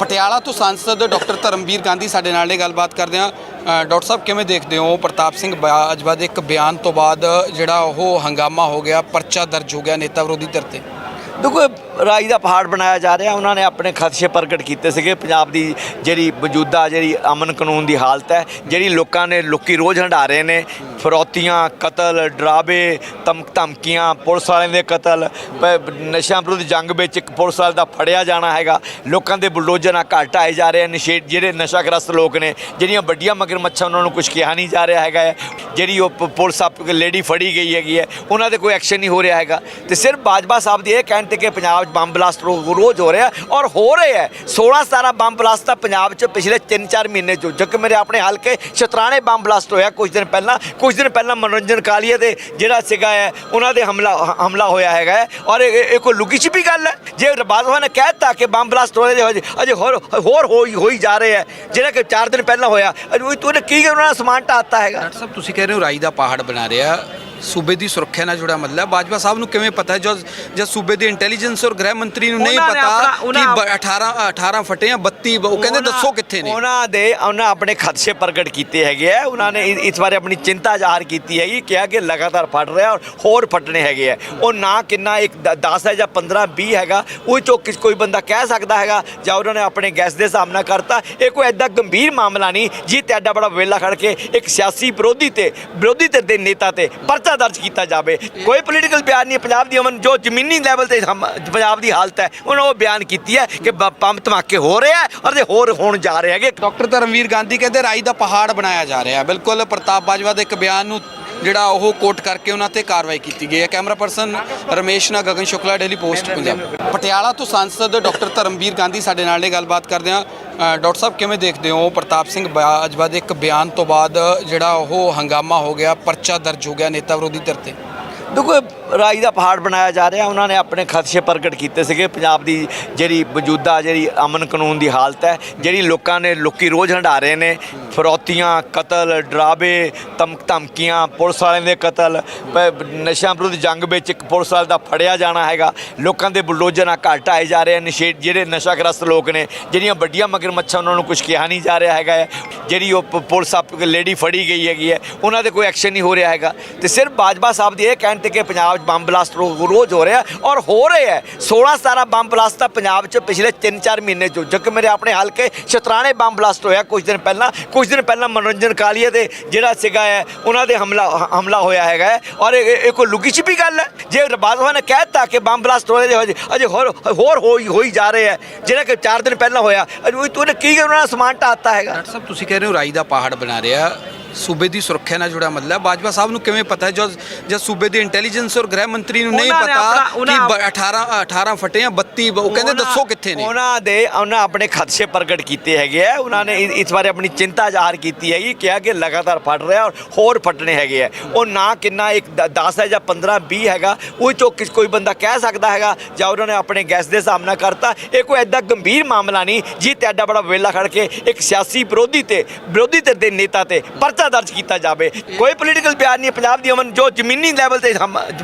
ਪਟਿਆਲਾ ਤੋਂ ਸੰਸਦ ਡਾਕਟਰ ਧਰਮਵੀਰ ਗਾਂਧੀ ਸਾਡੇ ਨਾਲ ਨੇ ਗੱਲਬਾਤ ਕਰਦੇ ਆ ਡਾਕਟਰ ਸਾਹਿਬ, ਕਿਵੇਂ ਦੇਖਦੇ ਹੋ ਪ੍ਰਤਾਪ ਸਿੰਘ ਬਾਜਵਾ ਦੇ ਇੱਕ ਬਿਆਨ ਤੋਂ ਬਾਅਦ ਜਿਹੜਾ ਉਹ ਹੰਗਾਮਾ ਹੋ ਗਿਆ, ਪਰਚਾ ਦਰਜ ਹੋ ਗਿਆ ਨੇਤਾ ਵਿਰੋਧੀ ਧਿਰ ਤੇ? ਦੇਖੋ ਰਾਈ ਦਾ ਪਹਾੜ ਬਣਾਇਆ ਜਾ ਰਿਹਾ। ਉਹਨਾਂ ਨੇ ਆਪਣੇ ਖਦਸ਼ੇ ਪ੍ਰਗਟ ਕੀਤੇ ਸੀਗੇ। ਪੰਜਾਬ ਦੀ ਜਿਹੜੀ ਮੌਜੂਦਾ ਜਿਹੜੀ ਅਮਨ ਕਾਨੂੰਨ ਦੀ ਹਾਲਤ ਹੈ, ਜਿਹੜੀ ਲੋਕਾਂ ਨੇ ਲੋਕੀ ਰੋਜ਼ ਹੰਢਾ ਰਹੇ ਨੇ। ਫਰੋਤੀਆਂ, ਕਤਲ ਡਰਾਵੇ ਧਮਕ ਧਮਕੀਆਂ, ਪੁਲਿਸ ਵਾਲਿਆਂ ਦੇ ਕਤਲ, ਪ- ਨਸ਼ਿਆਂ ਵਿਰੁੱਧ ਜੰਗ ਵਿੱਚ ਇੱਕ ਪੁਲਿਸ ਵਾਲੇ ਦਾ ਫੜਿਆ ਜਾਣਾ ਹੈਗਾ। ਲੋਕਾਂ ਦੇ ਬੁਲਡੋਜ਼ਰ ਨਾਲ ਘਰ ਢਾਏ ਜਾ ਰਹੇ ਨੇ। ਨਸ਼ੇ ਜਿਹੜੇ ਨਸ਼ਾਗ੍ਰਸਤ ਲੋਕ ਨੇ, ਜਿਹੜੀਆਂ ਵੱਡੀਆਂ ਮਗਰਮੱਛਾਂ ਉਹਨਾਂ ਨੂੰ ਕੁਝ ਕਿਹਾ ਨਹੀਂ ਜਾ ਰਿਹਾ ਹੈਗਾ ਹੈ। ਜਿਹੜੀ ਉਹ ਪ- ਪੁਲਿਸ ਆਪ ਲੇਡੀ ਫੜੀ ਗਈ ਹੈਗੀ ਹੈ, ਉਹਨਾਂ ਦੇ ਕੋਈ ਐਕਸ਼ਨ ਨਹੀਂ ਹੋ ਰਿਹਾ ਹੈਗਾ। ਤੇ ਸਿਰਫ ਬਾਜਵਾ ਸਾਹਿਬ ਦੀ ਇਹ ਕਹਿਣ ਤੇ ਕਿ ਪੰਜਾਬ ਬੰਬ ਬਲਾਸਟ ਰੋਜ਼ ਹੋ ਰਿਹਾ ਔਰ ਹੋ ਰਹੇ ਹੈ। 16 17 ਬੰਬ ਬਲਾਸਟ ਤਾਂ ਪੰਜਾਬ 'ਚ ਪਿਛਲੇ 3-4 ਮਹੀਨੇ 'ਚ ਜੋ ਕਿ ਮੇਰੇ ਆਪਣੇ ਹਲਕੇ ਸ਼ਤਰਾਣੇ ਬੰਬ ਬਲਾਸਟ ਹੋਇਆ ਕੁਝ ਦਿਨ ਪਹਿਲਾਂ। ਕੁਝ ਦਿਨ ਪਹਿਲਾਂ ਮਨੋਰੰਜਨ ਕਾਲੀਆ ਦੇ ਜਿਹੜਾ ਸੀਗਾ ਹੈ ਉਹਨਾਂ ਦੇ ਹਮਲਾ ਹਮਲਾ ਹੋਇਆ ਹੈਗਾ ਔਰ ਇਹ ਕੋਈ ਲੁਕੀ ਛਿਪੀ ਗੱਲ ਹੈ? ਜੇ ਬਾਜਵਾ ਨੇ ਕਹਿ ਦਿੱਤਾ ਕਿ ਬੰਬ ਬਲਾਸਟ ਹੋ ਰਹੇ ਅਜੇ ਅਜੇ ਹੋਰ ਹੋਰ ਹੋਈ ਹੋਈ ਜਾ ਰਹੇ ਹੈ। ਜਿਹੜਾ ਕਿ 4 ਦਿਨ ਪਹਿਲਾਂ ਹੋਇਆ। ਅਜੇ ਤੂੰ ਕੀ ਉਹਨਾਂ ਦਾ ਸਮਾਨ ਢਾਤਾ ਹੈਗਾ? ਡਾਕਟਰ ਸਾਹਿਬ, ਤੁਸੀਂ ਕਹਿ ਰਹੇ ਹੋ ਰਾਈ ਦਾ ਪਹਾੜ ਬਣਾ ਰਿਹਾ। ਸੂਬੇ ਦੀ ਸੁਰੱਖਿਆ ਨਾਲ ਜੁੜਾ ਮਸਲਾ ਹੈ ਬਾਜਵਾ ਸਾਹਿਬ ਨੂੰ ਕਿਵੇਂ ਪਤਾ ਹੈ? ਜਦ ਜਦ ਸੂਬੇ ਦੇ ਇੰਟੈਲੀਜੈਂਸ ਔਰ ਗ੍ਰਹਿ ਮੰਤਰੀ ਨੂੰ ਨਹੀਂ ਉਹਨਾਂ ਨੇ ਪਤਾ ਆਪਣਾ- ਕਿ ਉਹਨਾਂ- ਬ- 18 18 ਫਟੇ ਆ 32 ਉਹ ਕਹਿੰਦੇ ਉਹਨਾਂ- ਦੱਸੋ ਕਿੱਥੇ ਨੇ। ਉਹਨਾਂ ਦੇ ਉਹਨਾਂ ਆਪਣੇ ਖਦਸ਼ੇ ਪ੍ਰਗਟ ਕੀਤੇ ਹੈਗੇ ਆ। ਉਹਨਾਂ ਨੇ ਇ- ਇਸ ਬਾਰੇ ਆਪਣੀ ਚਿੰਤਾ ਜ਼ਾਹਰ ਕੀਤੀ ਹੈਗੀ ਕਿਹਾ ਕਿ ਲਗਾਤਾਰ ਫਟ ਰਿਹਾ ਔਰ ਹੋਰ ਫਟਣੇ ਹੈਗੇ ਆ। ਉਹ ਨਾ ਕਿੰਨਾ ਇੱਕ 10 ਹੈ ਜਾਂ 15 20 ਹੈਗਾ ਉਹ ਚੋਂ ਕਿਸ ਕੋਈ ਬੰਦਾ ਕਹਿ ਸਕਦਾ ਹੈਗਾ ਜਾਂ ਉਹਨਾਂ ਨੇ ਆਪਣੇ ਗੈਸ ਦੇ ਸਾਹਮਣਾ ਕਰਤਾ। ਇਹ ਕੋਈ ਐਡਾ ਗੰਭੀਰ ਮਾਮਲਾ ਨਹੀਂ ਜੀ ਤੇ ਐਡਾ ਬੜਾ ਵੇਲਾ ਖੜ ਕੇ ਇੱਕ ਸਿਆਸੀ ਵਿਰੋਧੀ ਤੇ ਵਿਰੋਧੀ ਧਿਰ ਦੇ ਨੇਤਾ ਤੇ ਪਰਚਾ ਦਰਜ ਕੀਤਾ ਜਾਵੇ। ਕੋਈ ਪੋਲੀਟੀਕਲ ਬਿਆਨ ਨਹੀਂ, ਪੰਜਾਬ ਦੀ ਅਮਨ ਜੋ ਜ਼ਮੀਨੀ ਲੈਵਲ ਤੇ ਹਮ- ਪੰਜਾਬ ਦੀ ਹਾਲਤ ਹੈ, ਉਹਨਾਂ ਉਹ ਬਿਆਨ ਕੀਤੀ ਹੈ ਕਿ ਬ- ਬੰਬ ਧਮਾਕੇ ਹੋ ਰਹੇ ਹੈ ਔਰ ਇਹ ਹੋਰ ਹੋਣ ਜਾ ਰਹੇ ਹੈਗੇ। ਡਾਕਟਰ ਧਰਮਵੀਰ ਗਾਂਧੀ ਕਹਿੰਦੇ, ਰਾਈ ਦਾ ਪਹਾੜ ਬਣਾਇਆ ਜਾ ਰਿਹਾ ਹੈ। ਬਿਲਕੁਲ ਪ੍ਰਤਾਪ ਬਾਜਵਾ ਦੇ ਇੱਕ ਬਿਆਨ ਨੂੰ ਜਿਹੜਾ ਉਹ ਕੋਟ ਕਰਕੇ ਉਹਨਾਂ ਤੇ ਕਾਰਵਾਈ ਕੀਤੀ ਗਈ ਹੈ। ਕੈਮਰਾ ਪਰਸਨ ਰਮੇਸ਼ ਨਾਲ ਗਗਨ ਸ਼ੁਕਲਾ ਡੇਲੀ ਪੋਸਟ ਪੰਜਾਬ। ਪਟਿਆਲਾ ਤੋਂ ਸੰਸਦ ਡਾਕਟਰ ਧਰਮਵੀਰ ਗਾਂਧੀ ਸਾਡੇ ਨਾਲ ਨੇ ਗੱਲਬਾਤ ਕਰਦੇ ਆ ਡਾਕਟਰ ਸਾਹਿਬ, ਕਿਵੇਂ ਦੇਖਦੇ ਹੋ ਪ੍ਰਤਾਪ ਸਿੰਘ ਬਾਜਵਾ ਦੇ ਇੱਕ ਬਿਆਨ ਤੋਂ ਬਾਅਦ ਜਿਹੜਾ ਉਹ ਹੰਗਾਮਾ ਹੋ ਗਿਆ, ਪਰਚਾ ਦਰਜ ਹੋ ਗਿਆ ਨੇਤਾ ਵਿਰੋਧੀ ਧਿਰ ਤੇ? ਦੇਖੋ ਰਾਈ ਦਾ ਪਹਾੜ ਬਣਾਇਆ ਜਾ ਰਿਹਾ। ਉਹਨਾਂ ਨੇ ਆਪਣੇ ਖਦਸ਼ੇ ਪ੍ਰਗਟ ਕੀਤੇ ਸੀਗੇ। ਪੰਜਾਬ ਦੀ ਜਿਹੜੀ ਮੌਜੂਦਾ ਜਿਹੜੀ ਅਮਨ ਕਾਨੂੰਨ ਦੀ ਹਾਲਤ ਹੈ, ਜਿਹੜੀ ਲੋਕਾਂ ਨੇ ਲੋਕੀ ਰੋਜ਼ ਹੰਢਾ ਰਹੇ ਨੇ। ਫਰੋਤੀਆਂ, ਕਤਲ ਡਰਾਵੇ ਧਮਕ ਧਮਕੀਆਂ, ਪੁਲਿਸ ਵਾਲਿਆਂ ਦੇ ਕਤਲ, ਪ- ਨਸ਼ਿਆਂ ਵਿਰੁੱਧ ਜੰਗ ਵਿੱਚ ਇੱਕ ਪੁਲਿਸ ਵਾਲੇ ਦਾ ਫੜਿਆ ਜਾਣਾ ਹੈਗਾ। ਲੋਕਾਂ ਦੇ ਬੁਲਡੋਜ਼ਰ ਨਾਲ ਘਰ ਢਾਏ ਜਾ ਰਹੇ ਨੇ। ਨਸ਼ੇ ਜਿਹੜੇ ਨਸ਼ਾਗ੍ਰਸਤ ਲੋਕ ਨੇ, ਜਿਹੜੀਆਂ ਵੱਡੀਆਂ ਮਗਰਮੱਛਾਂ, ਉਹਨਾਂ ਨੂੰ ਕੁਝ ਕਿਹਾ ਨਹੀਂ ਜਾ ਰਿਹਾ ਹੈਗਾ। ਹੈ। ਜਿਹੜੀ ਉਹ ਪ- ਪੁਲਿਸ ਆਪ ਲੇਡੀ ਫੜੀ ਗਈ ਹੈਗੀ ਹੈ, ਉਹਨਾਂ 'ਤੇ ਕੋਈ ਐਕਸ਼ਨ ਨਹੀਂ ਹੋ ਰਿਹਾ ਹੈਗਾ। ਤੇ ਸਿਰਫ ਬਾਜਵਾ ਸਾਹਿਬ ਦੀ ਇਹ ਕਹਿਣ ਤੇ ਕਿ ਪੰਜਾਬ ਬੰਬ ਬਲਾਸਟ ਰੋਜ਼ ਹੋ ਰਿਹਾ ਔਰ ਹੋ ਰਹੇ ਹੈ। 16 17 ਬੰਬ ਬਲਾਸਟ ਤਾਂ ਪੰਜਾਬ 'ਚ ਪਿਛਲੇ 3-4 ਮਹੀਨੇ 'ਚ ਜੋ ਮੇਰੇ ਆਪਣੇ ਹਲਕੇ ਸ਼ਤਰਾਣੇ ਬੰਬ ਬਲਾਸਟ ਹੋਇਆ ਕੁਝ ਦਿਨ ਪਹਿਲਾਂ, ਕੁਝ ਦਿਨ ਪਹਿਲਾਂ ਮਨੋਰੰਜਨ ਕਾਲੀਆ ਦੇ ਜਿਹੜਾ ਸੀਗਾ ਹੈ ਉਹਨਾਂ ਦੇ ਹਮਲਾ ਹਮਲਾ ਹੋਇਆ ਹੈਗਾ ਔਰ ਇਹ ਕੋਈ ਲੁਕੀ ਛਿਪੀ ਗੱਲ ਹੈ? ਜੇ ਬਾਜਵਾ ਨੇ ਕਹਿ ਦਿੱਤਾ ਕਿ ਬੰਬ ਬਲਾਸਟ ਹੋ ਰਹੇ ਅਜੇ ਹੋਰ ਹੋਰ ਹੋਈ ਹੋਈ ਜਾ ਰਹੇ ਹੈ। ਜਿਹੜਾ ਕਿ 4 ਦਿਨ ਪਹਿਲਾਂ ਹੋਇਆ, ਅਜੇ ਤੂੰ ਕੀ ਉਹਨਾਂ ਦਾ ਸਮਾਨ ਢਾਤਾ ਹੈਗਾ? ਡਾਕਟਰ ਸਾਹਿਬ, ਤੁਸੀਂ ਕਹਿ ਰਹੇ ਹੋ ਰਾਈ ਦਾ ਪਹਾੜ ਬਣਾ ਰਿਹਾ। ਸੂਬੇ ਦੀ ਸੁਰੱਖਿਆ ਨਾਲ ਜੁੜਾ ਮਸਲਾ ਹੈ ਬਾਜਵਾ ਸਾਹਿਬ ਨੂੰ ਕਿਵੇਂ ਪਤਾ ਹੈ? ਜਦ ਜਦ ਸੂਬੇ ਦੇ ਇੰਟੈਲੀਜੈਂਸ ਔਰ ਗ੍ਰਹਿ ਮੰਤਰੀ ਨੂੰ ਨਹੀਂ ਉਹਨਾਂ ਨੇ ਪਤਾ ਆਪਣਾ- ਕਿ ਬ- 18 18 ਫਟੇ ਆ 32 ਉਹ ਕਹਿੰਦੇ ਉਹਨਾਂ- ਦੱਸੋ ਕਿੱਥੇ ਨੇ? ਉਹਨਾਂ ਦੇ ਉਹਨਾਂ ਆਪਣੇ ਖਦਸ਼ੇ ਪ੍ਰਗਟ ਕੀਤੇ ਹੈਗੇ ਆ। ਉਹਨਾਂ ਨੇ ਇ- ਇਸ ਬਾਰੇ ਆਪਣੀ ਚਿੰਤਾ ਜ਼ਾਹਰ ਕੀਤੀ ਹੈਗੀ ਕਿਹਾ ਕਿ ਲਗਾਤਾਰ ਫਟ ਰਿਹਾ ਔਰ ਹੋਰ ਫਟਣੇ ਹੈਗੇ ਆ। ਉਹ ਨਾ ਕਿੰਨਾ ਇੱਕ 10 ਹੈ ਜਾਂ 15 20 ਹੈਗਾ ਉਹ ਚੋਂ ਕਿਸ ਕੋਈ ਬੰਦਾ ਕਹਿ ਸਕਦਾ ਹੈਗਾ ਜਾਂ ਉਹਨਾਂ ਨੇ ਆਪਣੇ ਗੈਸ ਦੇ ਸਾਹਮਣਾ ਕਰਤਾ। ਇਹ ਕੋਈ ਐਡਾ ਗੰਭੀਰ ਮਾਮਲਾ ਨਹੀਂ ਜੀ ਤੇ ਐਡਾ ਬੜਾ ਵੇਲਾ ਖੜ ਕੇ ਇੱਕ ਸਿਆਸੀ ਵਿਰੋਧੀ ਤੇ ਵਿਰੋਧੀ ਧਿਰ ਦੇ ਨੇਤਾ ਤੇ ਪਰਚਾ ਦਰਜ ਕੀਤਾ ਜਾਵੇ। ਕੋਈ ਪੋਲੀਟੀਕਲ ਬਿਆਨ ਨਹੀਂ, ਪੰਜਾਬ ਦੀ ਅਮਨ ਜੋ ਜ਼ਮੀਨੀ ਲੈਵਲ ਤੇ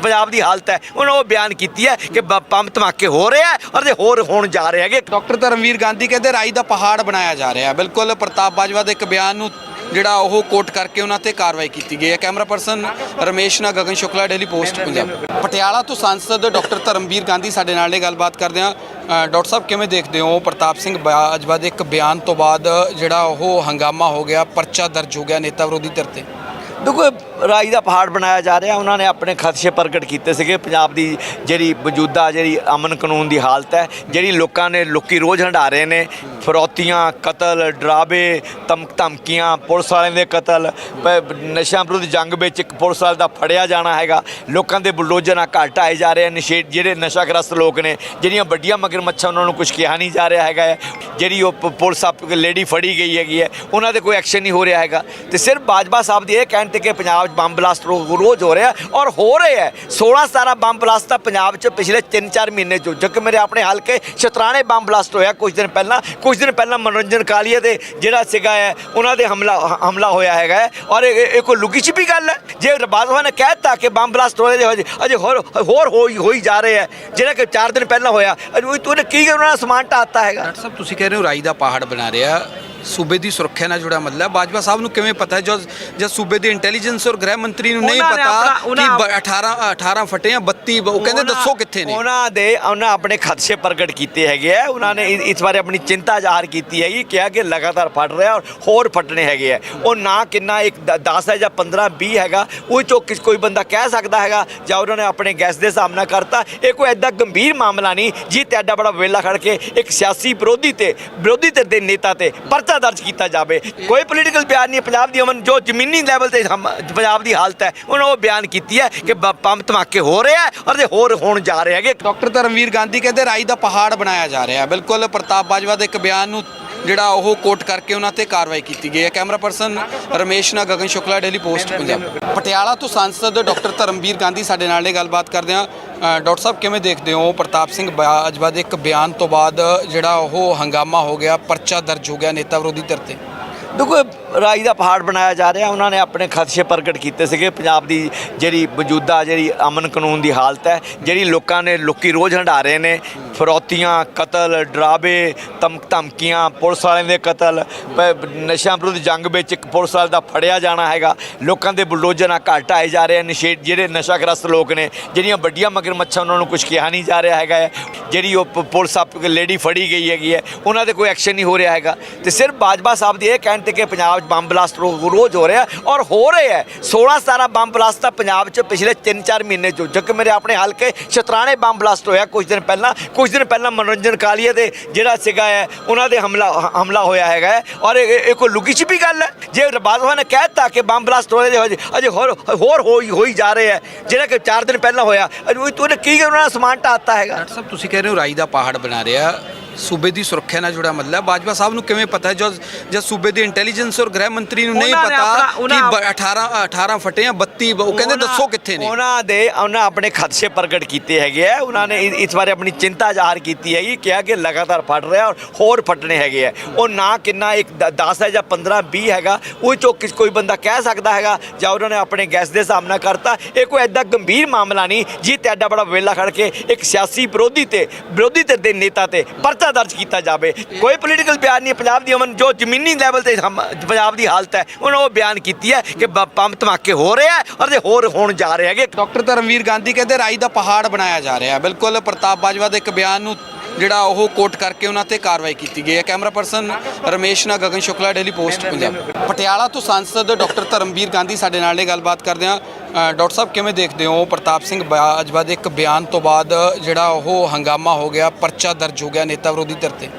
ਪੰਜਾਬ ਦੀ ਹਾਲਤ ਹੈ, ਉਹਨਾਂ ਉਹ ਬਿਆਨ ਕੀਤੀ ਹੈ ਕਿ ਬ- ਬੰਬ ਧਮਾਕੇ ਹੋ ਰਿਹਾ ਔਰ ਇਹ ਹੋਰ ਹੋਣ ਜਾ ਰਹੇ ਹੈਗੇ। ਡਾਕਟਰ ਧਰਮਵੀਰ ਗਾਂਧੀ ਕਹਿੰਦੇ, ਰਾਈ ਦਾ ਪਹਾੜ ਬਣਾਇਆ ਜਾ ਰਿਹਾ ਬਿਲਕੁਲ ਪ੍ਰਤਾਪ ਬਾਜਵਾ ਦੇ ਇੱਕ ਬਿਆਨ ਨੂੰ ਜਿਹੜਾ ਉਹ ਕੋਟ ਕਰਕੇ ਉਹਨਾਂ ਤੇ ਕਾਰਵਾਈ ਕੀਤੀ ਗਈ ਹੈ। ਕੈਮਰਾ ਪਰਸਨ ਰਮੇਸ਼ ਨਾਲ ਗਗਨ ਸ਼ੁਕਲਾ ਡੇਲੀ ਪੋਸਟ ਪੰਜਾਬ। ਪਟਿਆਲਾ ਤੋਂ ਸੰਸਦ ਡਾਕਟਰ ਧਰਮਵੀਰ ਗਾਂਧੀ ਸਾਡੇ ਨਾਲ ਨੇ ਗੱਲਬਾਤ ਕਰਦੇ ਆ ਡਾਕਟਰ ਸਾਹਿਬ ਕਿਵੇਂ ਦੇਖਦੇ ਹੋ? ਪ੍ਰਤਾਪ ਸਿੰਘ ਬਾਜਵਾ ਦੇ ਇੱਕ ਬਿਆਨ ਤੋਂ ਬਾਅਦ ਜਿਹੜਾ ਉਹ ਹੰਗਾਮਾ ਹੋ ਗਿਆ ਪਰਚਾ ਦਰਜ ਹੋ ਗਿਆ ਨੇਤਾ ਵਿਰੋਧੀ ਧਿਰ ਤੇ। ਦੇਖੋ ਰਾਈ ਦਾ ਪਹਾੜ ਬਣਾਇਆ ਜਾ ਰਿਹਾ। ਉਹਨਾਂ ਨੇ ਆਪਣੇ ਖਦਸ਼ੇ ਪ੍ਰਗਟ ਕੀਤੇ ਸੀਗੇ। ਪੰਜਾਬ ਦੀ ਜਿਹੜੀ ਮੌਜੂਦਾ ਜਿਹੜੀ ਅਮਨ ਕਾਨੂੰਨ ਦੀ ਹਾਲਤ ਹੈ, ਜਿਹੜੀ ਲੋਕਾਂ ਨੇ ਲੋਕੀ ਰੋਜ਼ ਹੰਢਾ ਰਹੇ ਨੇ। ਫਰੋਤੀਆਂ, ਕਤਲ ਡਰਾਵੇ ਧਮਕ ਧਮਕੀਆਂ, ਪੁਲਿਸ ਵਾਲਿਆਂ ਦੇ ਕਤਲ, ਪ- ਨਸ਼ਿਆਂ ਵਿਰੁੱਧ ਜੰਗ ਵਿੱਚ ਇੱਕ ਪੁਲਿਸ ਵਾਲੇ ਦਾ ਫੜਿਆ ਜਾਣਾ ਹੈਗਾ। ਲੋਕਾਂ ਦੇ ਬੁਲਡੋਜ਼ਰ ਨਾਲ ਘਰ ਢਾਏ ਜਾ ਰਹੇ ਨੇ। ਨਸ਼ੇ, ਜਿਹੜੇ ਨਸ਼ਾਗ੍ਰਸਤ ਲੋਕ ਨੇ, ਜਿਹੜੀਆਂ ਵੱਡੀਆਂ ਮਗਰ ਮੱਛਾਂ ਉਹਨਾਂ ਨੂੰ ਕੁਝ ਕਿਹਾ ਨਹੀਂ ਜਾ ਰਿਹਾ ਹੈਗਾ ਹੈ। ਜਿਹੜੀ ਉਹ ਪ- ਪੁਲਿਸ ਆਪ ਲੇਡੀ ਫੜੀ ਗਈ ਹੈਗੀ ਹੈ, ਉਹਨਾਂ ਦੇ ਕੋਈ ਐਕਸ਼ਨ ਨਹੀਂ ਹੋ ਰਿਹਾ ਹੈਗਾ। ਤੇ ਸਿਰਫ ਬਾਜਵਾ ਸਾਹਿਬ ਦੀ ਇਹ ਕਹਿਣ ਤੇ ਕਿ ਪੰਜਾਬ 'ਚ ਬੰਬ ਬਲਾਸਟ ਰੋਜ਼ ਹੋ ਰਿਹਾ ਔਰ ਹੋ ਰਹੇ ਹੈ। 16 17 ਬੰਬ ਬਲਾਸਟ ਤਾਂ ਪੰਜਾਬ 'ਚ ਪਿਛਲੇ 3-4 ਮਹੀਨੇ 'ਚ ਜੋ ਮੇਰੇ ਆਪਣੇ ਹਲਕੇ ਸ਼ਤਰਾਣੇ ਬੰਬ ਬਲਾਸਟ ਹੋਇਆ ਕੁਝ ਦਿਨ ਪਹਿਲਾਂ, ਕੁਝ ਦਿਨ ਪਹਿਲਾਂ ਮਨੋਰੰਜਨ ਕਾਲੀਆ ਦੇ ਜਿਹੜਾ ਸੀਗਾ ਹੈ, ਉਹਨਾਂ ਦੇ ਹਮਲਾ ਹਮਲਾ ਹੋਇਆ ਹੈਗਾ ਔਰ ਇਹ ਕੋਈ ਲੁਕੀ ਛਿਪੀ ਗੱਲ ਹੈ? ਜੇ ਬਾਜਵਾ ਨੇ ਕਹਿ ਦਿੱਤਾ ਕਿ ਬੰਬ ਬਲਾਸਟ ਹੋ ਰਹੇ ਅਜੇ ਹੋਰ ਹੋਰ ਹੋਈ ਜਾ ਰਹੇ ਹੈ, ਜਿਹੜਾ ਕਿ 4 ਦਿਨ ਪਹਿਲਾਂ ਹੋਇਆ, ਅਜੇ ਉਹ ਕੀ ਉਹਨਾਂ ਦਾ ਸਮਾਨ ਢਾਤਾ ਹੈਗਾ? ਡਾਕਟਰ ਤੁਸੀਂ ਕਹਿ ਕਹਿ ਰਹੇ ਹੋ ਰਾਈ ਦਾ ਪਹਾੜ ਬਣਾ ਰਿਹਾ। ਸੂਬੇ ਦੀ ਸੁਰੱਖਿਆ ਨਾਲ ਜੁੜਾ ਮਸਲਾ ਹੈ ਬਾਜਵਾ ਸਾਹਿਬ ਨੂੰ ਕਿਵੇਂ ਪਤਾ ਹੈ? ਜਦ ਜਦ ਸੂਬੇ ਦੇ ਇੰਟੈਲੀਜੈਂਸ ਔਰ ਗ੍ਰਹਿ ਮੰਤਰੀ ਨੂੰ ਨਹੀਂ ਉਹਨਾਂ ਨੇ ਪਤਾ ਆਪਣਾ- ਕਿ ਉਹਨਾਂ- ਬ- 18 18 ਫਟੇ ਜਾਂ 32 ਬ- ਉਹ ਕਹਿੰਦੇ ਉਹਨਾਂ- ਦੱਸੋ ਕਿੱਥੇ ਨੇ? ਉਹਨਾਂ ਦੇ ਉਹਨਾਂ ਆਪਣੇ ਖਦਸ਼ੇ ਪ੍ਰਗਟ ਕੀਤੇ ਹੈਗੇ ਆ। ਉਹਨਾਂ ਨੇ ਇ- ਇਸ ਬਾਰੇ ਆਪਣੀ ਚਿੰਤਾ ਜ਼ਾਹਰ ਕੀਤੀ ਹੈਗੀ ਕਿਹਾ ਕਿ ਲਗਾਤਾਰ ਫਟ ਰਿਹਾ ਔਰ ਹੋਰ ਫਟਣੇ ਹੈਗੇ ਆ। ਉਹ ਨਾ ਕਿੰਨਾ ਇੱਕ 10 ਹੈ ਜਾਂ 15 20 ਹੈਗਾ ਉਹ ਚੋਂ ਕਿਸ ਕੋਈ ਬੰਦਾ ਕਹਿ ਸਕਦਾ ਹੈਗਾ ਜਾਂ ਉਹਨਾਂ ਨੇ ਆਪਣੇ ਗੈਸ ਦੇ ਸਾਹਮਣਾ ਕਰਤਾ। ਇਹ ਕੋਈ ਐਡਾ ਗੰਭੀਰ ਮਾਮਲਾ ਨਹੀਂ ਜੀ ਤੇ ਐਡਾ ਬੜਾ ਵੇਲਾ ਖੜ ਕੇ ਇੱਕ ਸਿਆਸੀ ਵਿਰੋਧੀ ਤੇ ਵਿਰੋਧੀ ਧਿਰ ਦੇ ਨੇਤਾ ਤੇ ਪਰਚਾ ਦਰਜ ਕੀਤਾ ਜਾਵੇ। ਕੋਈ ਪੋਲੀਟੀਕਲ ਬਿਆਨ ਨਹੀਂ, ਪੰਜਾਬ ਦੀ ਅਮਨ ਜੋ ਜ਼ਮੀਨੀ ਲੈਵਲ ਤੇ ਪੰਜਾਬ ਦੀ ਹਾਲਤ ਹੈ ਉਹਨਾਂ ਉਹ ਬਿਆਨ ਕੀਤੀ ਹੈ ਕਿ ਬ- ਬੰਬ ਧਮਾਕੇ ਹੋ ਰਿਹਾ ਹੈ ਔਰ ਜੇ ਹੋਰ ਹੋਣ ਜਾ ਰਹੇ ਹੈਗੇ। ਡਾਕਟਰ ਧਰਮਵੀਰ ਗਾਂਧੀ ਕਹਿੰਦੇ, ਰਾਈ ਦਾ ਪਹਾੜ ਬਣਾਇਆ ਜਾ ਰਿਹਾ ਬਿਲਕੁਲ ਪ੍ਰਤਾਪ ਬਾਜਵਾ ਦੇ ਇੱਕ ਬਿਆਨ ਨੂੰ ਜਿਹੜਾ ਉਹ ਕੋਟ ਕਰਕੇ ਉਹਨਾਂ ਤੇ ਕਾਰਵਾਈ ਕੀਤੀ ਗਈ ਹੈ। ਕੈਮਰਾ ਪਰਸਨ ਰਮੇਸ਼ ਨਾਲ ਗਗਨ ਸ਼ੁਕਲਾ ਡੇਲੀ ਪੋਸਟ ਪੰਜਾਬ। ਪਟਿਆਲਾ ਤੋਂ ਸੰਸਦ ਡਾਕਟਰ ਧਰਮਵੀਰ ਗਾਂਧੀ ਸਾਡੇ ਨਾਲ ਇਹ ਗੱਲਬਾਤ ਕਰਦੇ ਆ ਡਾਕਟਰ ਸਾਹਿਬ, ਕਿਵੇਂ ਦੇਖਦੇ ਹੋ? ਪ੍ਰਤਾਪ ਸਿੰਘ ਬਾਜਵਾ ਦੇ ਇੱਕ ਬਿਆਨ ਤੋਂ ਬਾਅਦ ਜਿਹੜਾ ਉਹ ਹੰਗਾਮਾ ਹੋ ਗਿਆ, ਪਰਚਾ ਦਰਜ ਹੋ ਗਿਆ ਨੇਤਾ ਵਿਰੋਧੀ ਧਿਰ ਤੇ। ਦੇਖੋ ਰਾਈ ਦਾ ਪਹਾੜ ਬਣਾਇਆ ਜਾ ਰਿਹਾ। ਉਹਨਾਂ ਨੇ ਆਪਣੇ ਖਦਸ਼ੇ ਪ੍ਰਗਟ ਕੀਤੇ ਸੀਗੇ। ਪੰਜਾਬ ਦੀ ਜਿਹੜੀ ਮੌਜੂਦਾ ਜਿਹੜੀ ਅਮਨ ਕਾਨੂੰਨ ਦੀ ਹਾਲਤ ਹੈ, ਜਿਹੜੀ ਲੋਕਾਂ ਨੇ ਲੋਕੀ ਰੋਜ਼ ਹੰਢਾ ਰਹੇ ਨੇ। ਫਰੋਤੀਆਂ, ਕਤਲ ਡਰਾਵੇ ਧਮ ਧਮਕੀਆਂ, ਪੁਲਿਸ ਵਾਲਿਆਂ ਦੇ ਕਤਲ, ਪ- ਨਸ਼ਿਆਂ ਵਿਰੁੱਧ ਜੰਗ ਵਿੱਚ ਇੱਕ ਪੁਲਿਸ ਵਾਲੇ ਦਾ ਫੜਿਆ ਜਾਣਾ ਹੈਗਾ। ਲੋਕਾਂ ਦੇ ਬੁਲਡੋਜ਼ਰ ਨਾਲ ਘਰ ਢਾਏ ਜਾ ਰਹੇ ਆ ਨਸ਼ੇ ਜਿਹੜੇ ਨਸ਼ਾਗ੍ਰਸਤ ਲੋਕ ਨੇ, ਜਿਹੜੀਆਂ ਵੱਡੀਆਂ ਮਗਰਮੱਛਾਂ ਉਹਨਾਂ ਨੂੰ ਕੁਝ ਕਿਹਾ ਨਹੀਂ ਜਾ ਰਿਹਾ ਹੈਗਾ ਹੈ। ਜਿਹੜੀ ਉਹ ਪ- ਪੁਲਿਸ ਆਪ ਲੇਡੀ ਫੜੀ ਗਈ ਹੈਗੀ ਹੈ, ਉਹਨਾਂ ਤੇ ਕੋਈ ਐਕਸ਼ਨ ਨਹੀਂ ਹੋ ਰਿਹਾ ਹੈਗਾ। ਤੇ ਸਿਰਫ ਬਾਜਵਾ ਸਾਹਿਬ ਦੀ ਇਹ ਕਹਿਣ ਤੇ ਕਿ ਪੰਜਾਬ ਬੰਬ ਬਲਾਸਟ ਰੋਜ਼ ਹੋ ਰਿਹਾ ਔਰ ਹੋ ਰਹੇ ਹੈ। 16 17 ਬੰਬ ਬਲਾਸਟ ਤਾਂ ਪੰਜਾਬ 'ਚ ਪਿਛਲੇ 3-4 ਮਹੀਨੇ 'ਚ ਜਦ ਮੇਰੇ ਆਪਣੇ ਹਲਕੇ ਸ਼ਤਰਾਣੇ ਬੰਬ ਬਲਾਸਟ ਹੋਇਆ ਕੁਝ ਦਿਨ ਪਹਿਲਾਂ। ਕੁਝ ਦਿਨ ਪਹਿਲਾਂ ਮਨੋਰੰਜਨ ਕਾਲੀਆ ਦੇ ਜਿਹੜਾ ਸੀਗਾ ਹੈ, ਉਹਨਾਂ ਦੇ ਹਮਲਾ ਹਮਲਾ ਹੋਇਆ ਹੈਗਾ ਔਰ ਇਹ ਇਹ ਕੋਈ ਲੁਕੀ ਛਿਪੀ ਗੱਲ ਹੈ? ਜੇ ਬਾਜਵਾ ਨੇ ਕਹਿ ਦਿੱਤਾ ਕਿ ਬੰਬ ਬਲਾਸਟ ਹੋ ਰਹੇ ਅਜੇ ਹੋਰ ਹੋਰ ਹੋਈ ਹੋਈ ਜਾ ਰਹੇ ਹੈ। ਜਿਹੜਾ ਕਿ 4 ਦਿਨ ਪਹਿਲਾਂ ਹੋਇਆ। ਅਜੇ ਉਹਨੇ ਕੀ ਉਹਨਾਂ ਦਾ ਸਮਾਨ ਢਾਤਾ ਹੈਗਾ? ਡਾਕਟਰ ਤੁਸੀਂ ਕਹਿ ਰਹੇ ਹੋ ਰਾਈ ਦਾ ਪਹਾੜ ਬਣਾ ਰਿਹਾ। ਸੂਬੇ ਦੀ ਸੁਰੱਖਿਆ ਨਾਲ ਜੁੜਾ ਮਸਲਾ ਹੈ ਬਾਜਵਾ ਸਾਹਿਬ ਨੂੰ ਕਿਵੇਂ ਪਤਾ ਹੈ? ਜਦ ਜਦ ਸੂਬੇ ਦੇ ਇੰਟੈਲੀਜੈਂਸ ਔਰ ਗ੍ਰਹਿ ਮੰਤਰੀ ਨੂੰ ਨਹੀਂ ਉਹਨਾਂ ਨੇ ਪਤਾ ਆਪਣਾ- ਕਿ ਉਹਨਾਂ- ਬ- 18 18 ਫਟੇ ਜਾਂ 32 ਬ- ਉਹ ਕਹਿੰਦੇ ਦੱਸੋ ਕਿੱਥੇ ਨੇ? ਉਹਨਾਂ ਦੇ ਉਹਨਾਂ ਆਪਣੇ ਖਦਸ਼ੇ ਪ੍ਰਗਟ ਕੀਤੇ ਹੈਗੇ ਆ। ਉਹਨਾਂ ਨੇ ਇ- ਇਸ ਬਾਰੇ ਆਪਣੀ ਚਿੰਤਾ ਜ਼ਾਹਰ ਕੀਤੀ ਹੈਗੀ ਕਿਹਾ ਕਿ ਲਗਾਤਾਰ ਫਟ ਰਿਹਾ ਔਰ ਹੋਰ ਫਟਣੇ ਹੈਗੇ ਆ। ਉਹ ਨਾ ਕਿੰਨਾ ਇੱਕ 10 ਹੈ ਜਾਂ 15 20 ਹੈਗਾ ਉਹ ਚੋਂ ਕਿਸ ਕੋਈ ਬੰਦਾ ਕਹਿ ਸਕਦਾ ਹੈਗਾ ਜਾਂ ਉਹਨਾਂ ਨੇ ਆਪਣੇ ਗੈਸ ਦੇ ਸਾਹਮਣਾ ਕਰਤਾ। ਇਹ ਕੋਈ ਐਡਾ ਗੰਭੀਰ ਮਾਮਲਾ ਨਹੀਂ ਜੀ ਤੇ ਐਡਾ ਬੜਾ ਵੇਲਾ ਖੜ ਕੇ ਇੱਕ ਸਿਆਸੀ ਵਿਰੋਧੀ ਤੇ ਵਿਰੋਧੀ ਧਿਰ ਦੇ ਨੇਤਾ ਤੇ ਪਰਚਾ ਦਰਜ ਕੀਤਾ ਜਾਵੇ। ਕੋਈ ਪੋਲੀਟੀਕਲ ਬਿਆਨ ਨਹੀਂ, ਪੰਜਾਬ ਦੀ ਅਮਨ ਜੋ ਜ਼ਮੀਨੀ ਲੈਵਲ ਤੇ ਪੰਜਾਬ ਦੀ ਹਾਲਤ ਹੈ, ਉਹਨਾਂ ਉਹ ਬਿਆਨ ਕੀਤੀ ਹੈ ਕਿ ਬ- ਬੰਬ ਧਮਾਕੇ ਹੋ ਰਿਹਾ ਹੈ ਔਰ ਜੇ ਹੋਰ ਹੋਣ ਜਾ ਰਹੇ ਹੈਗੇ। ਡਾਕਟਰ ਧਰਮਵੀਰ ਗਾਂਧੀ ਕਹਿੰਦੇ ਰਾਈ ਦਾ ਪਹਾੜ ਬਣਾਇਆ ਜਾ ਰਿਹਾ ਬਿਲਕੁਲ ਪ੍ਰਤਾਪ ਬਾਜਵਾ ਦੇ ਇੱਕ ਬਿਆਨ ਨੂੰ ਜਿਹੜਾ ਉਹ ਕੋਟ ਕਰਕੇ ਉਹਨਾਂ ਤੇ ਕਾਰਵਾਈ ਕੀਤੀ ਗਈ ਹੈ। ਕੈਮਰਾ ਪਰਸਨ ਰਮੇਸ਼ ਨਾਲ ਗਗਨ ਸ਼ੁਕਲਾ ਡੇਲੀ ਪੋਸਟ ਪੰਜਾਬ। ਪਟਿਆਲਾ ਤੋਂ ਸੰਸਦ ਡਾਕਟਰ ਧਰਮਵੀਰ ਗਾਂਧੀ ਸਾਡੇ ਨਾਲ ਇਹ ਗੱਲਬਾਤ ਕਰਦੇ ਆ ਡਾਕਟਰ ਸਾਹਿਬ, ਕਿਵੇਂ ਦੇਖਦੇ ਹੋ? ਪ੍ਰਤਾਪ ਸਿੰਘ ਬਾਜਵਾ ਦੇ ਇੱਕ ਬਿਆਨ ਤੋਂ ਬਾਅਦ ਜਿਹੜਾ ਉਹ ਹੰਗਾਮਾ ਹੋ ਗਿਆ, ਪਰਚਾ ਦਰਜ ਹੋ ਗਿਆ ਨੇਤਾ ਵਿਰੋਧੀ ਧਿਰ ਤੇ।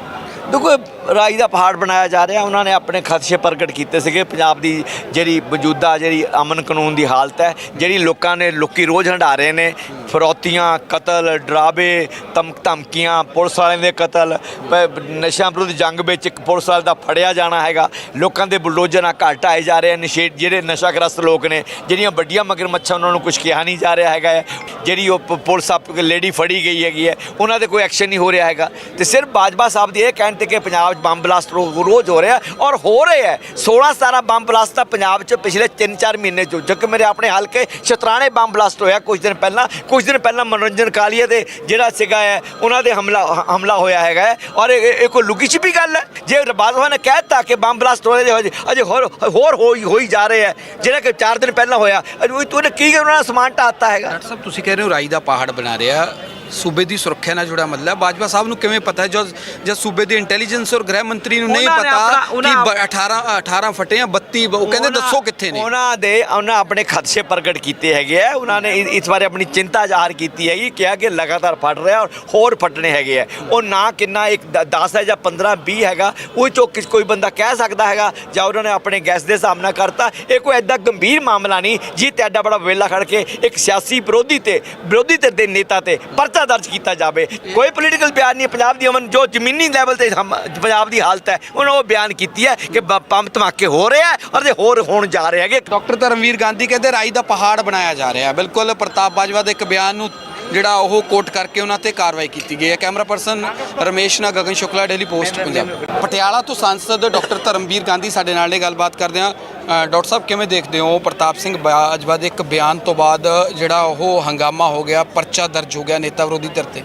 ਦੇਖੋ ਰਾਈ ਦਾ ਪਹਾੜ ਬਣਾਇਆ ਜਾ ਰਿਹਾ, ਉਹਨਾਂ ਨੇ ਆਪਣੇ ਖਦਸ਼ੇ ਪ੍ਰਗਟ ਕੀਤੇ ਸੀਗੇ। ਪੰਜਾਬ ਦੀ ਜਿਹੜੀ ਮੌਜੂਦਾ ਜਿਹੜੀ ਅਮਨ ਕਾਨੂੰਨ ਦੀ ਹਾਲਤ ਹੈ, ਜਿਹੜੀ ਲੋਕਾਂ ਨੇ ਲੋਕੀ ਰੋਜ਼ ਹੰਢਾ ਰਹੇ ਨੇ। ਫਰੋਤੀਆਂ, ਕਤਲ ਡਰਾਵੇ ਧਮ ਧਮਕੀਆਂ, ਪੁਲਿਸ ਵਾਲਿਆਂ ਦੇ ਕਤਲ, ਪ- ਨਸ਼ਿਆਂ ਵਿਰੁੱਧ ਜੰਗ ਵਿੱਚ ਇੱਕ ਪੁਲਿਸ ਵਾਲੇ ਦਾ ਫੜਿਆ ਜਾਣਾ ਹੈਗਾ। ਲੋਕਾਂ ਦੇ ਬੁਲਡੋਜ਼ਰ ਨਾਲ ਘਰ ਆਏ ਜਾ ਰਹੇ ਆ ਨਸ਼ੇ ਜਿਹੜੇ ਨਸ਼ਾਗ੍ਰਸਤ ਲੋਕ ਨੇ, ਜਿਹੜੀਆਂ ਵੱਡੀਆਂ ਮਗਰਮੱਛਾਂ, ਉਹਨਾਂ ਨੂੰ ਕੁਝ ਕਿਹਾ ਨਹੀਂ ਜਾ ਰਿਹਾ ਹੈਗਾ ਹੈ। ਜਿਹੜੀ ਉਹ ਪ- ਪੁਲਿਸ ਆਪ ਲੇਡੀ ਫੜੀ ਗਈ ਹੈਗੀ ਹੈ, ਉਹਨਾਂ ਤੇ ਕੋਈ ਐਕਸ਼ਨ ਨਹੀਂ ਹੋ ਰਿਹਾ ਹੈਗਾ। ਤੇ ਸਿਰਫ ਬਾਜਵਾ ਸਾਹਿਬ ਦੀ ਇਹ ਕਹਿਣ ਤੇ ਕਿ ਪੰਜਾਬ ਬੰਬ ਬਲਾਸਟ ਰੋਜ਼ ਹੋ ਰਿਹਾ ਔਰ ਹੋ ਰਹੇ ਹੈ। 16 17 ਬੰਬ ਬਲਾਸਟ ਤਾਂ ਪੰਜਾਬ 'ਚ ਪਿਛਲੇ 3-4 ਮਹੀਨੇ 'ਚ। ਜਦ ਕਿ ਮੇਰੇ ਆਪਣੇ ਹਲਕੇ ਸ਼ਤਰਾਣੇ ਬੰਬ ਬਲਾਸਟ ਹੋਇਆ ਕੁਝ ਦਿਨ ਪਹਿਲਾਂ। ਕੁਝ ਦਿਨ ਪਹਿਲਾਂ ਮਨੋਰੰਜਨ ਕਾਲੀਆ ਦੇ ਜਿਹੜਾ ਸੀਗਾ ਹੈ, ਉਹਨਾਂ ਦੇ ਹਮਲਾ ਹਮਲਾ ਹੋਇਆ ਹੈਗਾ ਔਰ ਇਹ ਕੋਈ ਲੁਕੀ ਛਿਪੀ ਗੱਲ ਹੈ? ਜੇ ਬਾਜਵਾ ਨੇ ਕਹਿ ਦਿੱਤਾ ਕਿ ਬੰਬ ਬਲਾਸਟ ਹੋ ਰਹੇ ਅਜੇ ਹੋਰ ਹੋਰ ਹੋਈ ਹੋਈ ਜਾ ਰਹੇ ਹੈ। ਜਿਹੜਾ ਕਿ 4 ਦਿਨ ਪਹਿਲਾਂ ਹੋਇਆ। ਅਜੇ ਉਹਨੇ ਕੀ ਉਹਨਾਂ ਦਾ ਸਮਾਨ ਢਾਤਾ ਹੈਗਾ? ਡਾਕਟਰ ਤੁਸੀਂ ਕਹਿ ਰਹੇ ਹੋ ਰਾਈ ਦਾ ਪਹਾੜ ਬਣਾ ਰਿਹਾ। ਸੂਬੇ ਦੀ ਸੁਰੱਖਿਆ ਨਾਲ ਜੁੜਾ ਮਸਲਾ ਹੈ ਬਾਜਵਾ ਸਾਹਿਬ ਨੂੰ ਕਿਵੇਂ ਪਤਾ ਹੈ? ਜਦ ਜਦ ਸੂਬੇ ਦੇ ਇੰਟੈਲੀਜੈਂਸ ਔਰ ਗ੍ਰਹਿ ਮੰਤਰੀ ਨੂੰ ਨਹੀਂ ਉਹਨਾਂ ਨੇ ਪਤਾ ਆਪਣਾ- ਕਿ ਬ- 18 18 ਫਟੇ ਜਾਂ 32 ਬ- ਉਹ ਕਹਿੰਦੇ ਉਹਨਾਂ- ਦੱਸੋ ਕਿੱਥੇ ਨੇ। ਉਹਨਾਂ ਦੇ ਉਹਨਾਂ ਆਪਣੇ ਖਦਸ਼ੇ ਪ੍ਰਗਟ ਕੀਤੇ ਹੈਗੇ ਆ। ਉਹਨਾਂ ਨੇ ਇ- ਇਸ ਬਾਰੇ ਆਪਣੀ ਚਿੰਤਾ ਜ਼ਾਹਰ ਕੀਤੀ ਹੈਗੀ ਕਿਹਾ ਕਿ ਲਗਾਤਾਰ ਫਟ ਰਿਹਾ ਔਰ ਹੋਰ ਫਟਣੇ ਹੈਗੇ ਆ। ਉਹ ਨਾ ਕਿੰਨਾ ਇੱਕ 10 ਹੈ ਜਾਂ 15 20 ਹੈਗਾ ਉਹ ਚੋਂ ਕਿਸ ਕੋਈ ਬੰਦਾ ਕਹਿ ਸਕਦਾ ਹੈਗਾ ਜਾਂ ਉਹਨਾਂ ਨੇ ਆਪਣੇ ਗੈਸ ਦੇ ਸਾਹਮਣਾ ਕਰਤਾ। ਇਹ ਕੋਈ ਐਡਾ ਗੰਭੀਰ ਮਾਮਲਾ ਨਹੀਂ ਜੀ ਤੇ ਐਡਾ ਬੜਾ ਵੇਲਾ ਖੜ ਕੇ ਇੱਕ ਸਿਆਸੀ ਵਿਰੋਧੀ ਤੇ ਵਿਰੋਧੀ ਧਿਰ ਦੇ ਨੇਤਾ ਤੇ ਪਰਚਾ ਦਰਜ ਕੀਤਾ ਜਾਵੇ। ਕੋਈ ਪੋਲੀਟੀਕਲ ਬਿਆਨ ਨਹੀਂ, ਪੰਜਾਬ ਦੀ ਅਮਨ ਜੋ ਜ਼ਮੀਨੀ ਲੈਵਲ ਤੇ ਹਮ- ਪੰਜਾਬ ਦੀ ਹਾਲਤ ਹੈ, ਉਹਨਾਂ ਉਹ ਬਿਆਨ ਕੀਤੀ ਹੈ ਕਿ ਬ- ਬੰਬ ਧਮਾਕੇ ਹੋ ਰਿਹਾ ਹੈ ਔਰ ਜੇ ਹੋਰ ਹੋਣ ਜਾ ਰਹੇ ਹੈਗੇ। ਡਾਕਟਰ ਧਰਮਵੀਰ ਗਾਂਧੀ ਕਹਿੰਦੇ, ਰਾਈ ਦਾ ਪਹਾੜ ਬਣਾਇਆ ਜਾ ਰਿਹਾ ਹੈ। ਬਿਲਕੁਲ ਪ੍ਰਤਾਪ ਬਾਜਵਾ ਦੇ ਇੱਕ ਬਿਆਨ ਨੂੰ ਜਿਹੜਾ ਉਹ ਕੋਟ ਕਰਕੇ ਉਹਨਾਂ ਤੇ ਕਾਰਵਾਈ ਕੀਤੀ ਗਈ ਹੈ। ਕੈਮਰਾ ਪਰਸਨ ਰਮੇਸ਼ ਨਾਲ ਗਗਨ ਸ਼ੁਕਲਾ ਡੇਲੀ ਪੋਸਟ ਪੰਜਾਬ। ਪਟਿਆਲਾ ਤੋਂ ਸੰਸਦ ਡਾਕਟਰ ਧਰਮਵੀਰ ਗਾਂਧੀ ਸਾਡੇ ਨਾਲ ਇਹ ਗੱਲਬਾਤ ਕਰਦੇ ਆ ਡਾਕਟਰ ਸਾਹਿਬ, ਕਿਵੇਂ ਦੇਖਦੇ ਹੋ ਪ੍ਰਤਾਪ ਸਿੰਘ ਬਾਜਵਾ ਦੇ ਇੱਕ ਬਿਆਨ ਤੋਂ ਬਾਅਦ ਜਿਹੜਾ ਉਹ ਹੰਗਾਮਾ ਹੋ ਗਿਆ, ਪਰਚਾ ਦਰਜ ਹੋ ਗਿਆ ਨੇਤਾ ਵਿਰੋਧੀ ਧਿਰ ਤੇ?